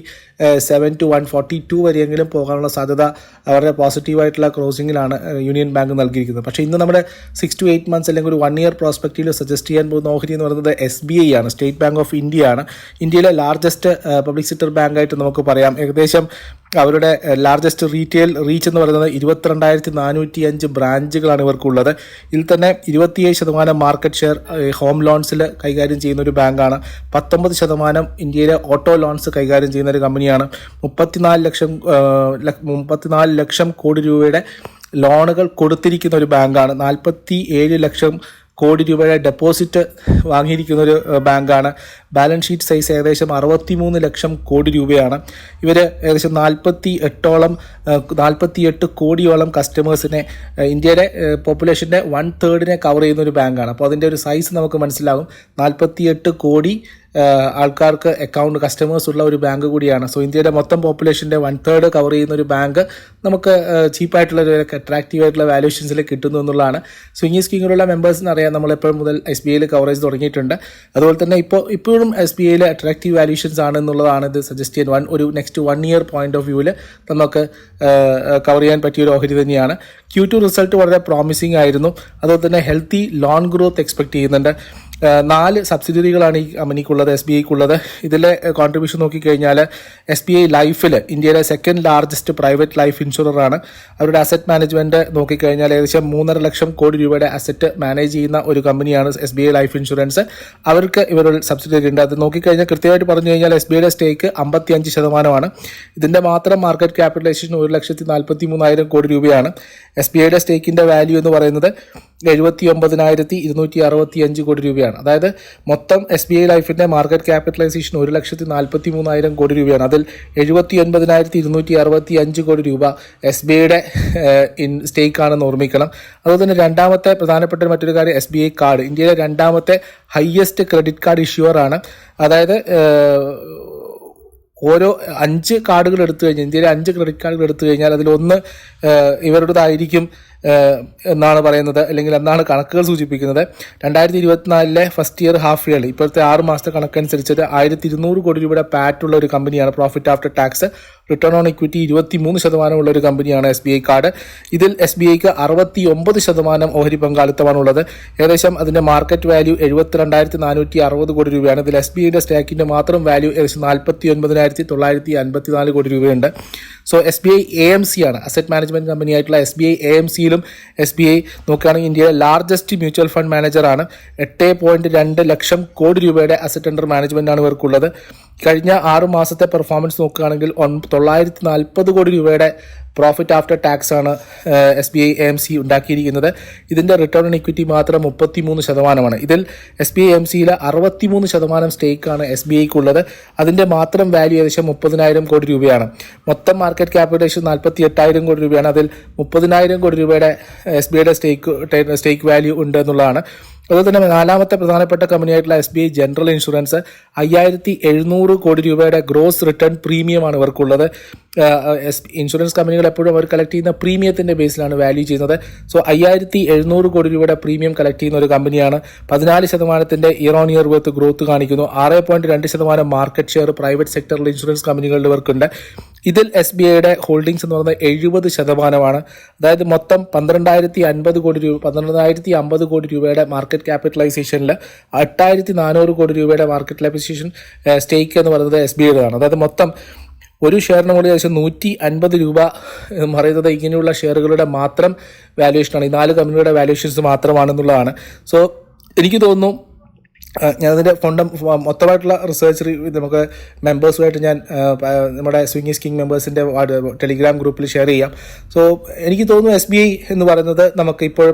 seven to one forty two വരെയെങ്കിലും പോകാനുള്ള സാധ്യത വളരെ പോസിറ്റീവായിട്ടുള്ള ക്ലോസിങ്ങിലാണ് യൂണിയൻ ബാങ്ക് നൽകിയിരിക്കുന്നത്. പക്ഷേ ഇന്ന് നമ്മുടെ സിക്സ് ടു എയ്റ്റ് മന്ത്സ് അല്ലെങ്കിൽ ഒരു വൺ ഇയർ പ്രോസ്പെക്റ്റീവിൽ സജസ്റ്റ് ചെയ്യാൻ പോകുന്ന ഓഹരി എന്ന് പറയുന്നത് എസ് ബി ഐ ആണ്. സ്റ്റേറ്റ് ബാങ്ക് ഓഫ് ഇന്ത്യ ആണ്. ഇന്ത്യയിലെ ലാർജസ്റ്റ് പബ്ലിക് സെക്ടർ ബാങ്ക് ആയിട്ട് നമുക്ക് പറയാം. ഏകദേശം അവരുടെ ലാർജസ്റ്റ് റീറ്റെയിൽ റീച്ച് എന്ന് പറയുന്നത് ഇരുപത്തിരണ്ടായിരത്തി നാനൂറ്റി അഞ്ച് ബ്രാഞ്ചുകളാണ് ഇവർക്കുള്ളത്. ഇതിൽ തന്നെ ഇരുപത്തിയേഴ് ശതമാനം മാർക്കറ്റ് ഷെയർ ഹോം ലോൺസിൽ കൈകാര്യം ചെയ്യുന്ന ഒരു ബാങ്കാണ്. പത്തൊമ്പത് ശതമാനം ഇന്ത്യയിലെ ഓട്ടോ ലോൺസ് കൈകാര്യം ചെയ്യുന്ന ഒരു കമ്പനിയാണ്. മുപ്പത്തിനാല് ലക്ഷം മുപ്പത്തിനാല് ലക്ഷം കോടി രൂപയുടെ ലോണുകൾ കൊടുത്തിരിക്കുന്ന ഒരു ബാങ്കാണ്. നാൽപ്പത്തി ഏഴ് ലക്ഷം കോടി രൂപയുടെ ഡെപ്പോസിറ്റ് വാങ്ങിയിരിക്കുന്ന ഒരു ബാങ്കാണ്. ബാലൻസ് ഷീറ്റ് സൈസ് ഏകദേശം അറുപത്തിമൂന്ന് ലക്ഷം കോടി രൂപയാണ്. ഇവർ ഏകദേശം നാൽപ്പത്തി എട്ടോളം നാൽപ്പത്തി എട്ട് കോടിയോളം കസ്റ്റമേഴ്സിനെ ഇന്ത്യയുടെ പോപ്പുലേഷന്റെ വൺ തേർഡിനെ കവർ ചെയ്യുന്ന ഒരു ബാങ്കാണ്. അപ്പോൾ അതിന്റെ ഒരു സൈസ് നമുക്ക് മനസ്സിലാകും. നാൽപ്പത്തി എട്ട് കോടി ആൾക്കാർക്ക് അക്കൗണ്ട് കസ്റ്റമേഴ്സ് ഉള്ള ഒരു ബാങ്ക് കൂടിയാണ്. സോ ഇന്ത്യയുടെ മൊത്തം പോപ്പുലേഷന്റെ വൺ തേർഡ് കവർ ചെയ്യുന്ന ഒരു ബാങ്ക് നമുക്ക് ചീപ്പായിട്ടുള്ള ഒരു അട്രാക്റ്റീവ് ആയിട്ടുള്ള വാല്യൂഷൻസിൽ കിട്ടുന്നു എന്നുള്ളതാണ്. സ്വിങ്ങി സ്കീമിലുള്ള മെമ്പേഴ്സിന് അറിയാം നമ്മൾ എപ്പോഴും മുതൽ എസ് ബി ഐയിൽ കവറേജ് തുടങ്ങിയിട്ടുണ്ട്. അതുപോലെ തന്നെ ഇപ്പോൾ ഇപ്പോൾ ഇപ്പോഴും എസ് ബി ഐയിലെ അട്രാക്റ്റീവ് വാല്യൂഷൻസ് ആണ് എന്നുള്ളതാണ് ഇത് സജസ്റ്റ് ചെയ്യാൻ വൺ ഒരു next one year point of വ്യൂവിൽ നമുക്ക് കവർ ചെയ്യാൻ പറ്റിയ ഒരു ഓഹരി തന്നെയാണ്. ക്യൂ ടു റിസൾട്ട് വളരെ പ്രോമിസിംഗ് ആയിരുന്നു. അതുപോലെ തന്നെ ഹെൽത്തി ലോൺ ഗ്രോത്ത് എക്സ്പെക്ട് ചെയ്യുന്നുണ്ട്. നാല് സബ്സിഡിയറികളാണ് ഈ കമ്പനിക്കുള്ളത് എസ് ബി ഐക്കുള്ളത്. ഇതിലെ കോൺട്രിബ്യൂഷൻ നോക്കിക്കഴിഞ്ഞാൽ എസ് ബി ഐ ലൈഫിൽ ഇന്ത്യയിലെ സെക്കൻഡ് ലാർജസ്റ്റ് പ്രൈവറ്റ് ലൈഫ് ഇൻഷുററാണ് അവരുടെ അസറ്റ് മാനേജ്മെന്റ് നോക്കിക്കഴിഞ്ഞാൽ ഏകദേശം മൂന്നര ലക്ഷം കോടി രൂപയുടെ അസറ്റ് മാനേജ് ചെയ്യുന്ന ഒരു കമ്പനിയാണ് S B I life insurance അവർക്ക് ഇവരുടെ സബ്സിഡിയറി ഉണ്ട്. അത് നോക്കിക്കഴിഞ്ഞാൽ കൃത്യമായിട്ട് പറഞ്ഞു കഴിഞ്ഞാൽ എസ് ബി ഐയുടെ സ്റ്റേക്ക് അമ്പത്തി അഞ്ച് ശതമാനമാണ്. ഇതിന്റെ മാത്രം മാർക്കറ്റ് ക്യാപിറ്റലൈസേഷൻ ഒരു ലക്ഷത്തി നാൽപ്പത്തി മൂന്നായിരം കോടി രൂപയാണ്. എസ് ബി ഐയുടെ സ്റ്റേക്കിന്റെ വാല്യൂ എന്ന് പറയുന്നത് എഴുപത്തി ഒമ്പതിനായിരത്തി ഇരുന്നൂറ്റി അറുപത്തി അഞ്ച് കോടി രൂപയാണ്. അതായത് മൊത്തം എസ് ബി ഐ ലൈഫിന്റെ മാർക്കറ്റ് ക്യാപിറ്റലൈസേഷൻ ഒരു ലക്ഷത്തി നാൽപ്പത്തി മൂന്നായിരം കോടി രൂപയാണ്. അതിൽ എഴുപത്തി ഒൻപതിനായിരത്തി ഇരുന്നൂറ്റി അറുപത്തി അഞ്ച് കോടി രൂപ എസ് ബി ഐയുടെ ഇൻ സ്റ്റേക്കാണെന്ന് ഓർമ്മിക്കണം. അതുപോലെ തന്നെ രണ്ടാമത്തെ പ്രധാനപ്പെട്ട മറ്റൊരു കാര്യം എസ് ബി ഐ കാർഡ് ഇന്ത്യയിലെ രണ്ടാമത്തെ ഹയസ്റ്റ് ക്രെഡിറ്റ് കാർഡ് ഇഷ്യൂറാണ് അതായത് ഓരോ അഞ്ച് കാർഡുകൾ എടുത്തു കഴിഞ്ഞാൽ ഇന്ത്യയിലെ അഞ്ച് ക്രെഡിറ്റ് കാർഡുകൾ എടുത്തു കഴിഞ്ഞാൽ അതിലൊന്ന് ഇവരുടേതായിരിക്കും എന്നാണ് പറയുന്നത് അല്ലെങ്കിൽ എന്നാണ് കണക്കുകൾ സൂചിപ്പിക്കുന്നത്. രണ്ടായിരത്തി ഇരുപത്തിനാലിലെ ഫസ്റ്റ് ഇയർ ഹാഫ് ഇയർ ഇപ്പോഴത്തെ ആറ് മാസത്തെ കണക്കനുസരിച്ചത് ആയിരത്തി ഇരുന്നൂറ് കോടി രൂപയുടെ പാറ്റുള്ള ഒരു കമ്പനിയാണ് profit after tax return on equity ഇരുപത്തി മൂന്ന് ശതമാനമുള്ള ഒരു കമ്പനിയാണ് എസ് ബി ഐ കാർഡ് ഇതിൽ എസ് ബി ഐക്ക് അറുപത്തി ഒമ്പത് ശതമാനം ഓഹരി പങ്കാളിത്തമാണുള്ളത്. ഏകദേശം അതിന്റെ മാർക്കറ്റ് വാല്യൂ എഴുപത്തിരണ്ടായിരത്തി നാനൂറ്റി അറുപത് കോടി രൂപയാണ്. ഇതിൽ എസ് ബി ഐയുടെ സ്റ്റേക്കിന്റെ മാത്രം വാല്യൂ ഏകദേശം നാൽപ്പത്തി ഒൻപതിനായിരത്തി തൊള്ളായിരത്തി അൻപത്തിനാല് കോടി രൂപയുണ്ട്. So S B I A M C ആണ്. അസറ്റ് മാനേജ്മെന്റ് കമ്പനി ആയിട്ടുള്ള S B I A M സിയിലും S B I നോക്കുകയാണെങ്കിൽ ഇന്ത്യയിലെ ലാർജസ്റ്റ് മ്യൂച്വൽ ഫണ്ട് മാനേജറാണ് എട്ട് പോയിന്റ് രണ്ട് ലക്ഷം കോടി രൂപയുടെ അസറ്റ് അണ്ടർ മാനേജ്മെന്റ് ആണ് ഇവർക്കുള്ളത്. കഴിഞ്ഞ ആറ് മാസത്തെ പെർഫോമൻസ് നോക്കുകയാണെങ്കിൽ തൊള്ളായിരത്തി നാൽപ്പത് കോടി രൂപയുടെ പ്രോഫിറ്റ് ആഫ്റ്റർ ടാക്സ് ആണ് S B I M C ഉണ്ടാക്കിയിരിക്കുന്നത്. ഇതിന്റെ റിട്ടേൺ ഓൺ ഇക്വിറ്റി മാത്രം മുപ്പത്തി മൂന്ന് ശതമാനമാണ്. ഇതിൽ എസ് ബി ഐ എം സിയിൽ അറുപത്തിമൂന്ന് ശതമാനം സ്റ്റേക്കാണ് എസ് ബി ഐക്കുള്ളത് അതിന്റെ മാത്രം വാല്യൂ ഏകദേശം മുപ്പതിനായിരം കോടി രൂപയാണ്. മൊത്തം മാർക്കറ്റ് ക്യാപിറ്റേഷൻ നാൽപ്പത്തി എട്ടായിരം കോടി രൂപയാണ്. അതിൽ മുപ്പതിനായിരം കോടി രൂപയുടെ എസ് ബി ഐയുടെ സ്റ്റേക്ക് സ്റ്റേക്ക് വാല്യൂ ഉണ്ട് എന്നുള്ളതാണ്. അതുപോലെ തന്നെ നാലാമത്തെ പ്രധാനപ്പെട്ട കമ്പനിയായിട്ടുള്ള S B I general insurance അയ്യായിരത്തി എഴുന്നൂറ് കോടി രൂപയുടെ ഗ്രോസ് റിട്ടേൺ പ്രീമിയമാണ് ഇവർക്കുള്ളത്. എസ് ഇൻഷുറൻസ് കമ്പനികൾ എപ്പോഴും അവർ കളക്ട് ചെയ്യുന്ന പ്രീമിയത്തിന്റെ ബേസിലാണ് വാല്യൂ ചെയ്യുന്നത്. സോ അയ്യായിരത്തി എഴുന്നൂറ് കോടി രൂപയുടെ പ്രീമിയം കളക്ട് ചെയ്യുന്ന ഒരു കമ്പനിയാണ് പതിനാല് ശതമാനത്തിന്റെ year on year worth growth കാണിക്കുന്നു. ആറ് പോയിന്റ് രണ്ട് ശതമാനം മാർക്കറ്റ് ഷെയർ പ്രൈവറ്റ് സെക്ടറിൽ ഇൻഷുറൻസ് കമ്പനികളുടെ ഇവർക്കുണ്ട്. ഇതിൽ എസ് ബി ഐയുടെ ഹോൾഡിംഗ്സ് എന്ന് പറയുന്നത് എഴുപത് ശതമാനമാണ്. അതായത് മൊത്തം പന്ത്രണ്ടായിരത്തി അൻപത് കോടി രൂപ പന്ത്രണ്ടായിരത്തി അമ്പത് കോടി രൂപയുടെ മാർക്കറ്റ് ക്യാപിറ്റലൈസേഷനിൽ എട്ടായിരത്തി നാനൂറ് കോടി രൂപയുടെ മാർക്കറ്റ് ക്യാപിറ്റലൈസേഷൻ സ്റ്റേക്ക് എന്ന് പറയുന്നത് എസ് ബി ഐയുടെയാണ് അതായത് മൊത്തം ഒരു ഷെയറിന് കൂടി ഏകദേശം നൂറ്റി അൻപത് രൂപ പറയുന്നത് ഇങ്ങനെയുള്ള ഷെയറുകളുടെ മാത്രം വാല്യുവേഷനാണ് ഈ നാല് കമ്പനിയുടെ വാല്യുവേഷൻസ് മാത്രമാണെന്നുള്ളതാണ്. സോ എനിക്ക് തോന്നുന്നു ഞാനതിന്റെ ഫണ്ട് മൊത്തമായിട്ടുള്ള റിസർച്ച് നമുക്ക് മെമ്പേഴ്സുമായിട്ട് ഞാൻ നമ്മുടെ സ്വിംഗ് സ്കിങ് മെമ്പേഴ്സിന്റെ ടെലിഗ്രാം ഗ്രൂപ്പിൽ ഷെയർ ചെയ്യാം. സോ എനിക്ക് തോന്നുന്നു എസ് ബി ഐ എന്ന് പറയുന്നത് നമുക്ക് ഇപ്പോൾ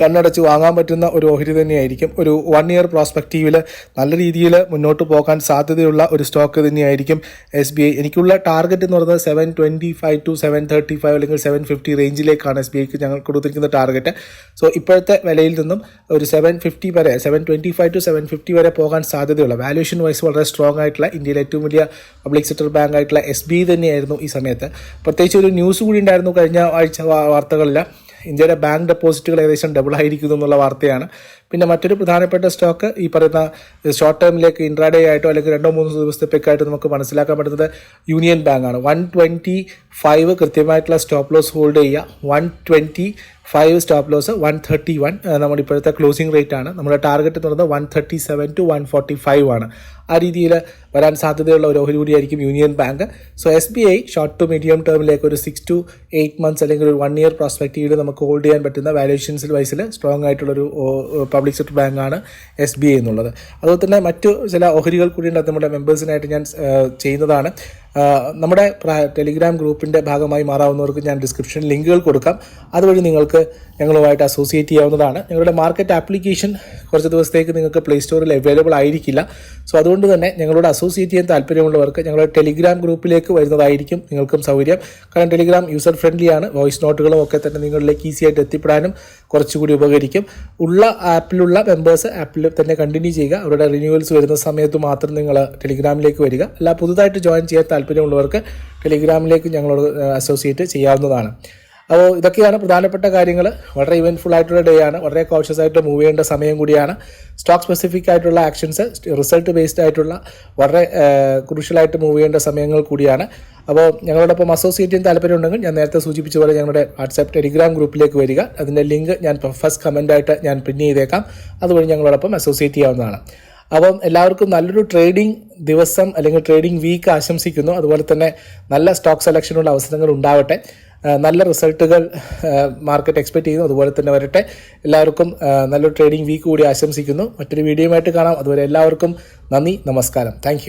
കണ്ണടച്ച് വാങ്ങാൻ പറ്റുന്ന ഒരു ഓഹരി തന്നെയായിരിക്കും. ഒരു വൺ ഇയർ പ്രോസ്പെക്റ്റീവിൽ നല്ല രീതിയിൽ മുന്നോട്ട് പോകാൻ സാധ്യതയുള്ള ഒരു സ്റ്റോക്ക് തന്നെയായിരിക്കും എസ് ബി ഐ എനിക്കുള്ള ടാർഗറ്റ് എന്ന് പറയുന്നത് seven twenty five to seven thirty five അല്ലെങ്കിൽ സെവൻ ഫിഫ്റ്റി റേഞ്ചിലേക്കാണ് എസ് ബി ഐക്ക് ഞങ്ങൾ കൊടുത്തിരിക്കുന്ന ടാർഗറ്റ് സോ ഇപ്പോഴത്തെ വിലയിൽ നിന്നും ഒരു സെവൻ ഫിഫ്റ്റി വരെ seven twenty five to seven fifty വരെ പോകാൻ സാധ്യതയുള്ള വാല്യൂഷൻ വൈസ് വളരെ സ്ട്രോങ് ആയിട്ടുള്ള ഇന്ത്യയിലെ ഏറ്റവും വലിയ പബ്ലിക് സെക്ടർ ബാങ്ക് ആയിട്ടുള്ള എസ് ബി ഐ തന്നെയായിരുന്നു ഈ സമയത്ത്. പ്രത്യേകിച്ച് ഒരു ന്യൂസ് കൂടി ഉണ്ടായിരുന്നു കഴിഞ്ഞ ആഴ്ച വാർത്തകളിൽ ഇന്ത്യയുടെ ബാങ്ക് ഡെപ്പോസിറ്റുകൾ ഏകദേശം ഡബിൾ ആയിരിക്കുന്നു എന്നുള്ള വാർത്തയാണ്. പിന്നെ മറ്റൊരു പ്രധാനപ്പെട്ട സ്റ്റോക്ക് ഈ പറയുന്ന ഷോർട്ട് ടേമിലേക്ക് ഇൻട്രാഡേ ആയിട്ടോ അല്ലെങ്കിൽ രണ്ടോ മൂന്നോ ദിവസത്തെ പെക്കായിട്ടോ നമുക്ക് മനസ്സിലാക്കാൻ പറ്റുന്നത് യൂണിയൻ ബാങ്ക് ആണ് വൺ ട്വന്റി ഫൈവ് കൃത്യമായിട്ടുള്ള സ്റ്റോപ്പ് ലോസ് ഹോൾഡ് ചെയ്യുക. One twenty five stop loss one thirty one നമ്മുടെ ഇപ്പോഴത്തെ ക്ലോസിംഗ് റേറ്റ് ആണ്. നമ്മുടെ ടാർഗറ്റ് എന്ന് പറയുന്നത് one thirty seven to one forty five ആണ്. ആ രീതിയിൽ വരാൻ സാധ്യതയുള്ള ഒരു ഓഹരി കൂടിയായിരിക്കും union bank. So S B I short to medium ടേമിലേക്ക് ഒരു സിക്സ് ടു എയ്റ്റ് മന്ത്സ് അല്ലെങ്കിൽ ഒരു വൺ ഇയർ പ്രോസ്പെക്റ്റീവിൽ നമുക്ക് ഹോൾഡ് ചെയ്യാൻ പറ്റുന്ന വാല്യൂഷൻസിൽ വൈസിൽ സ്ട്രോങ് ആയിട്ടുള്ളൊരു പബ്ലിക് സെക്ടർ ബാങ്കാണ് എസ് ബി ഐ എന്നുള്ളത്. അതുപോലെ തന്നെ മറ്റു ചില ഓഹരികൾ കൂടി നമ്മുടെ മെമ്പേഴ്സിനായിട്ട് ഞാൻ ചെയ്യുന്നതാണ്. നമ്മുടെ ടെലിഗ്രാം ഗ്രൂപ്പിന്റെ ഭാഗമായി മാറാവുന്നവർക്ക് ഞാൻ ഡിസ്ക്രിപ്ഷൻ ലിങ്കുകൾ കൊടുക്കാം. അതുവഴി നിങ്ങൾക്ക് ഞങ്ങളുമായിട്ട് അസോസിയേറ്റ് ചെയ്യാവുന്നതാണ്. ഞങ്ങളുടെ മാർക്കറ്റ് ആപ്ലിക്കേഷൻ കുറച്ച് ദിവസത്തേക്ക് നിങ്ങൾക്ക് പ്ലേ സ്റ്റോറിൽ അവൈലബിൾ ആയിരിക്കില്ല. സോ അതുകൊണ്ട് തന്നെ ഞങ്ങളോട് അസോസിയേറ്റ് ചെയ്യാൻ താല്പര്യമുള്ളവർക്ക് ഞങ്ങളുടെ ടെലിഗ്രാം ഗ്രൂപ്പിലേക്ക് വരുന്നതായിരിക്കും നിങ്ങൾക്കും സൗകര്യം. കാരണം ടെലിഗ്രാം യൂസർ ഫ്രണ്ട്ലി ആണ്. വോയിസ് നോട്ടുകളും ഒക്കെ തന്നെ നിങ്ങളിലേക്ക് ഈസി ആയിട്ട് എത്തിപ്പെടാനും കുറച്ചുകൂടി ഉപകരിക്കും. ഉള്ള ആപ്പിലുള്ള മെമ്പേഴ്സ് ആപ്പിൽ തന്നെ കണ്ടിന്യൂ ചെയ്യുക. അവരുടെ റിന്യൂവൽസ് വരുന്ന സമയത്ത് മാത്രം നിങ്ങൾ ടെലിഗ്രാമിലേക്ക് വരിക. അല്ല പുതുതായിട്ട് ജോയിൻ ചെയ്യാൻ താല്പര്യമുള്ളവർക്ക് ടെലിഗ്രാമിലേക്ക് ഞങ്ങളോട് അസോസിയേറ്റ് ചെയ്യാവുന്നതാണ്. അപ്പോൾ ഇതൊക്കെയാണ് പ്രധാനപ്പെട്ട കാര്യങ്ങൾ. വളരെ ഇവന്റ്ഫുൾ ആയിട്ടുള്ള ഡേ ആണ്. വളരെ കോഷ്യസ് ആയിട്ട് മൂവ് ചെയ്യേണ്ട സമയം കൂടിയാണ്. സ്റ്റോക്ക് സ്പെസിഫിക് ആയിട്ടുള്ള ആക്ഷൻസ് റിസൾട്ട് ബേസ്ഡ് ആയിട്ടുള്ള വളരെ ക്രൂഷ്യലായിട്ട് മൂവ് ചെയ്യേണ്ട സമയങ്ങൾ കൂടിയാണ്. അപ്പോൾ ഞങ്ങളോടൊപ്പം അസോസിയേറ്റ് ചെയ്യാൻ താല്പര്യമുണ്ടെങ്കിൽ ഞാൻ നേരത്തെ സൂചിപ്പിച്ച പോലെ ഞങ്ങളുടെ വാട്സാപ്പ് ടെലിഗ്രാം ഗ്രൂപ്പിലേക്ക് വരിക. അതിന്റെ ലിങ്ക് ഞാൻ ഫസ്റ്റ് കമന്റായിട്ട് ഞാൻ പിൻ ചെയ്തേക്കാം. അതുവഴി ഞങ്ങളോടൊപ്പം അസോസിയേറ്റ് ചെയ്യാവുന്നതാണ്. അപ്പം എല്ലാവർക്കും നല്ലൊരു ട്രേഡിംഗ് ദിവസം അല്ലെങ്കിൽ ട്രേഡിംഗ് വീക്ക് ആശംസിക്കുന്നു. അതുപോലെ തന്നെ നല്ല സ്റ്റോക്ക് സെലക്ഷനുള്ള അവസരങ്ങൾ ഉണ്ടാവട്ടെ. നല്ല റിസൾട്ടുകൾ മാർക്കറ്റ് എക്സ്പെക്ട് ചെയ്യുന്നു. അതുപോലെ തന്നെ വരട്ടെ. എല്ലാവർക്കും നല്ലൊരു ട്രേഡിംഗ് വീക്ക് കൂടി ആശംസിക്കുന്നു. മറ്റൊരു വീഡിയോയുമായിട്ട് കാണാം. അതുപോലെ എല്ലാവർക്കും നന്ദി നമസ്കാരം. താങ്ക്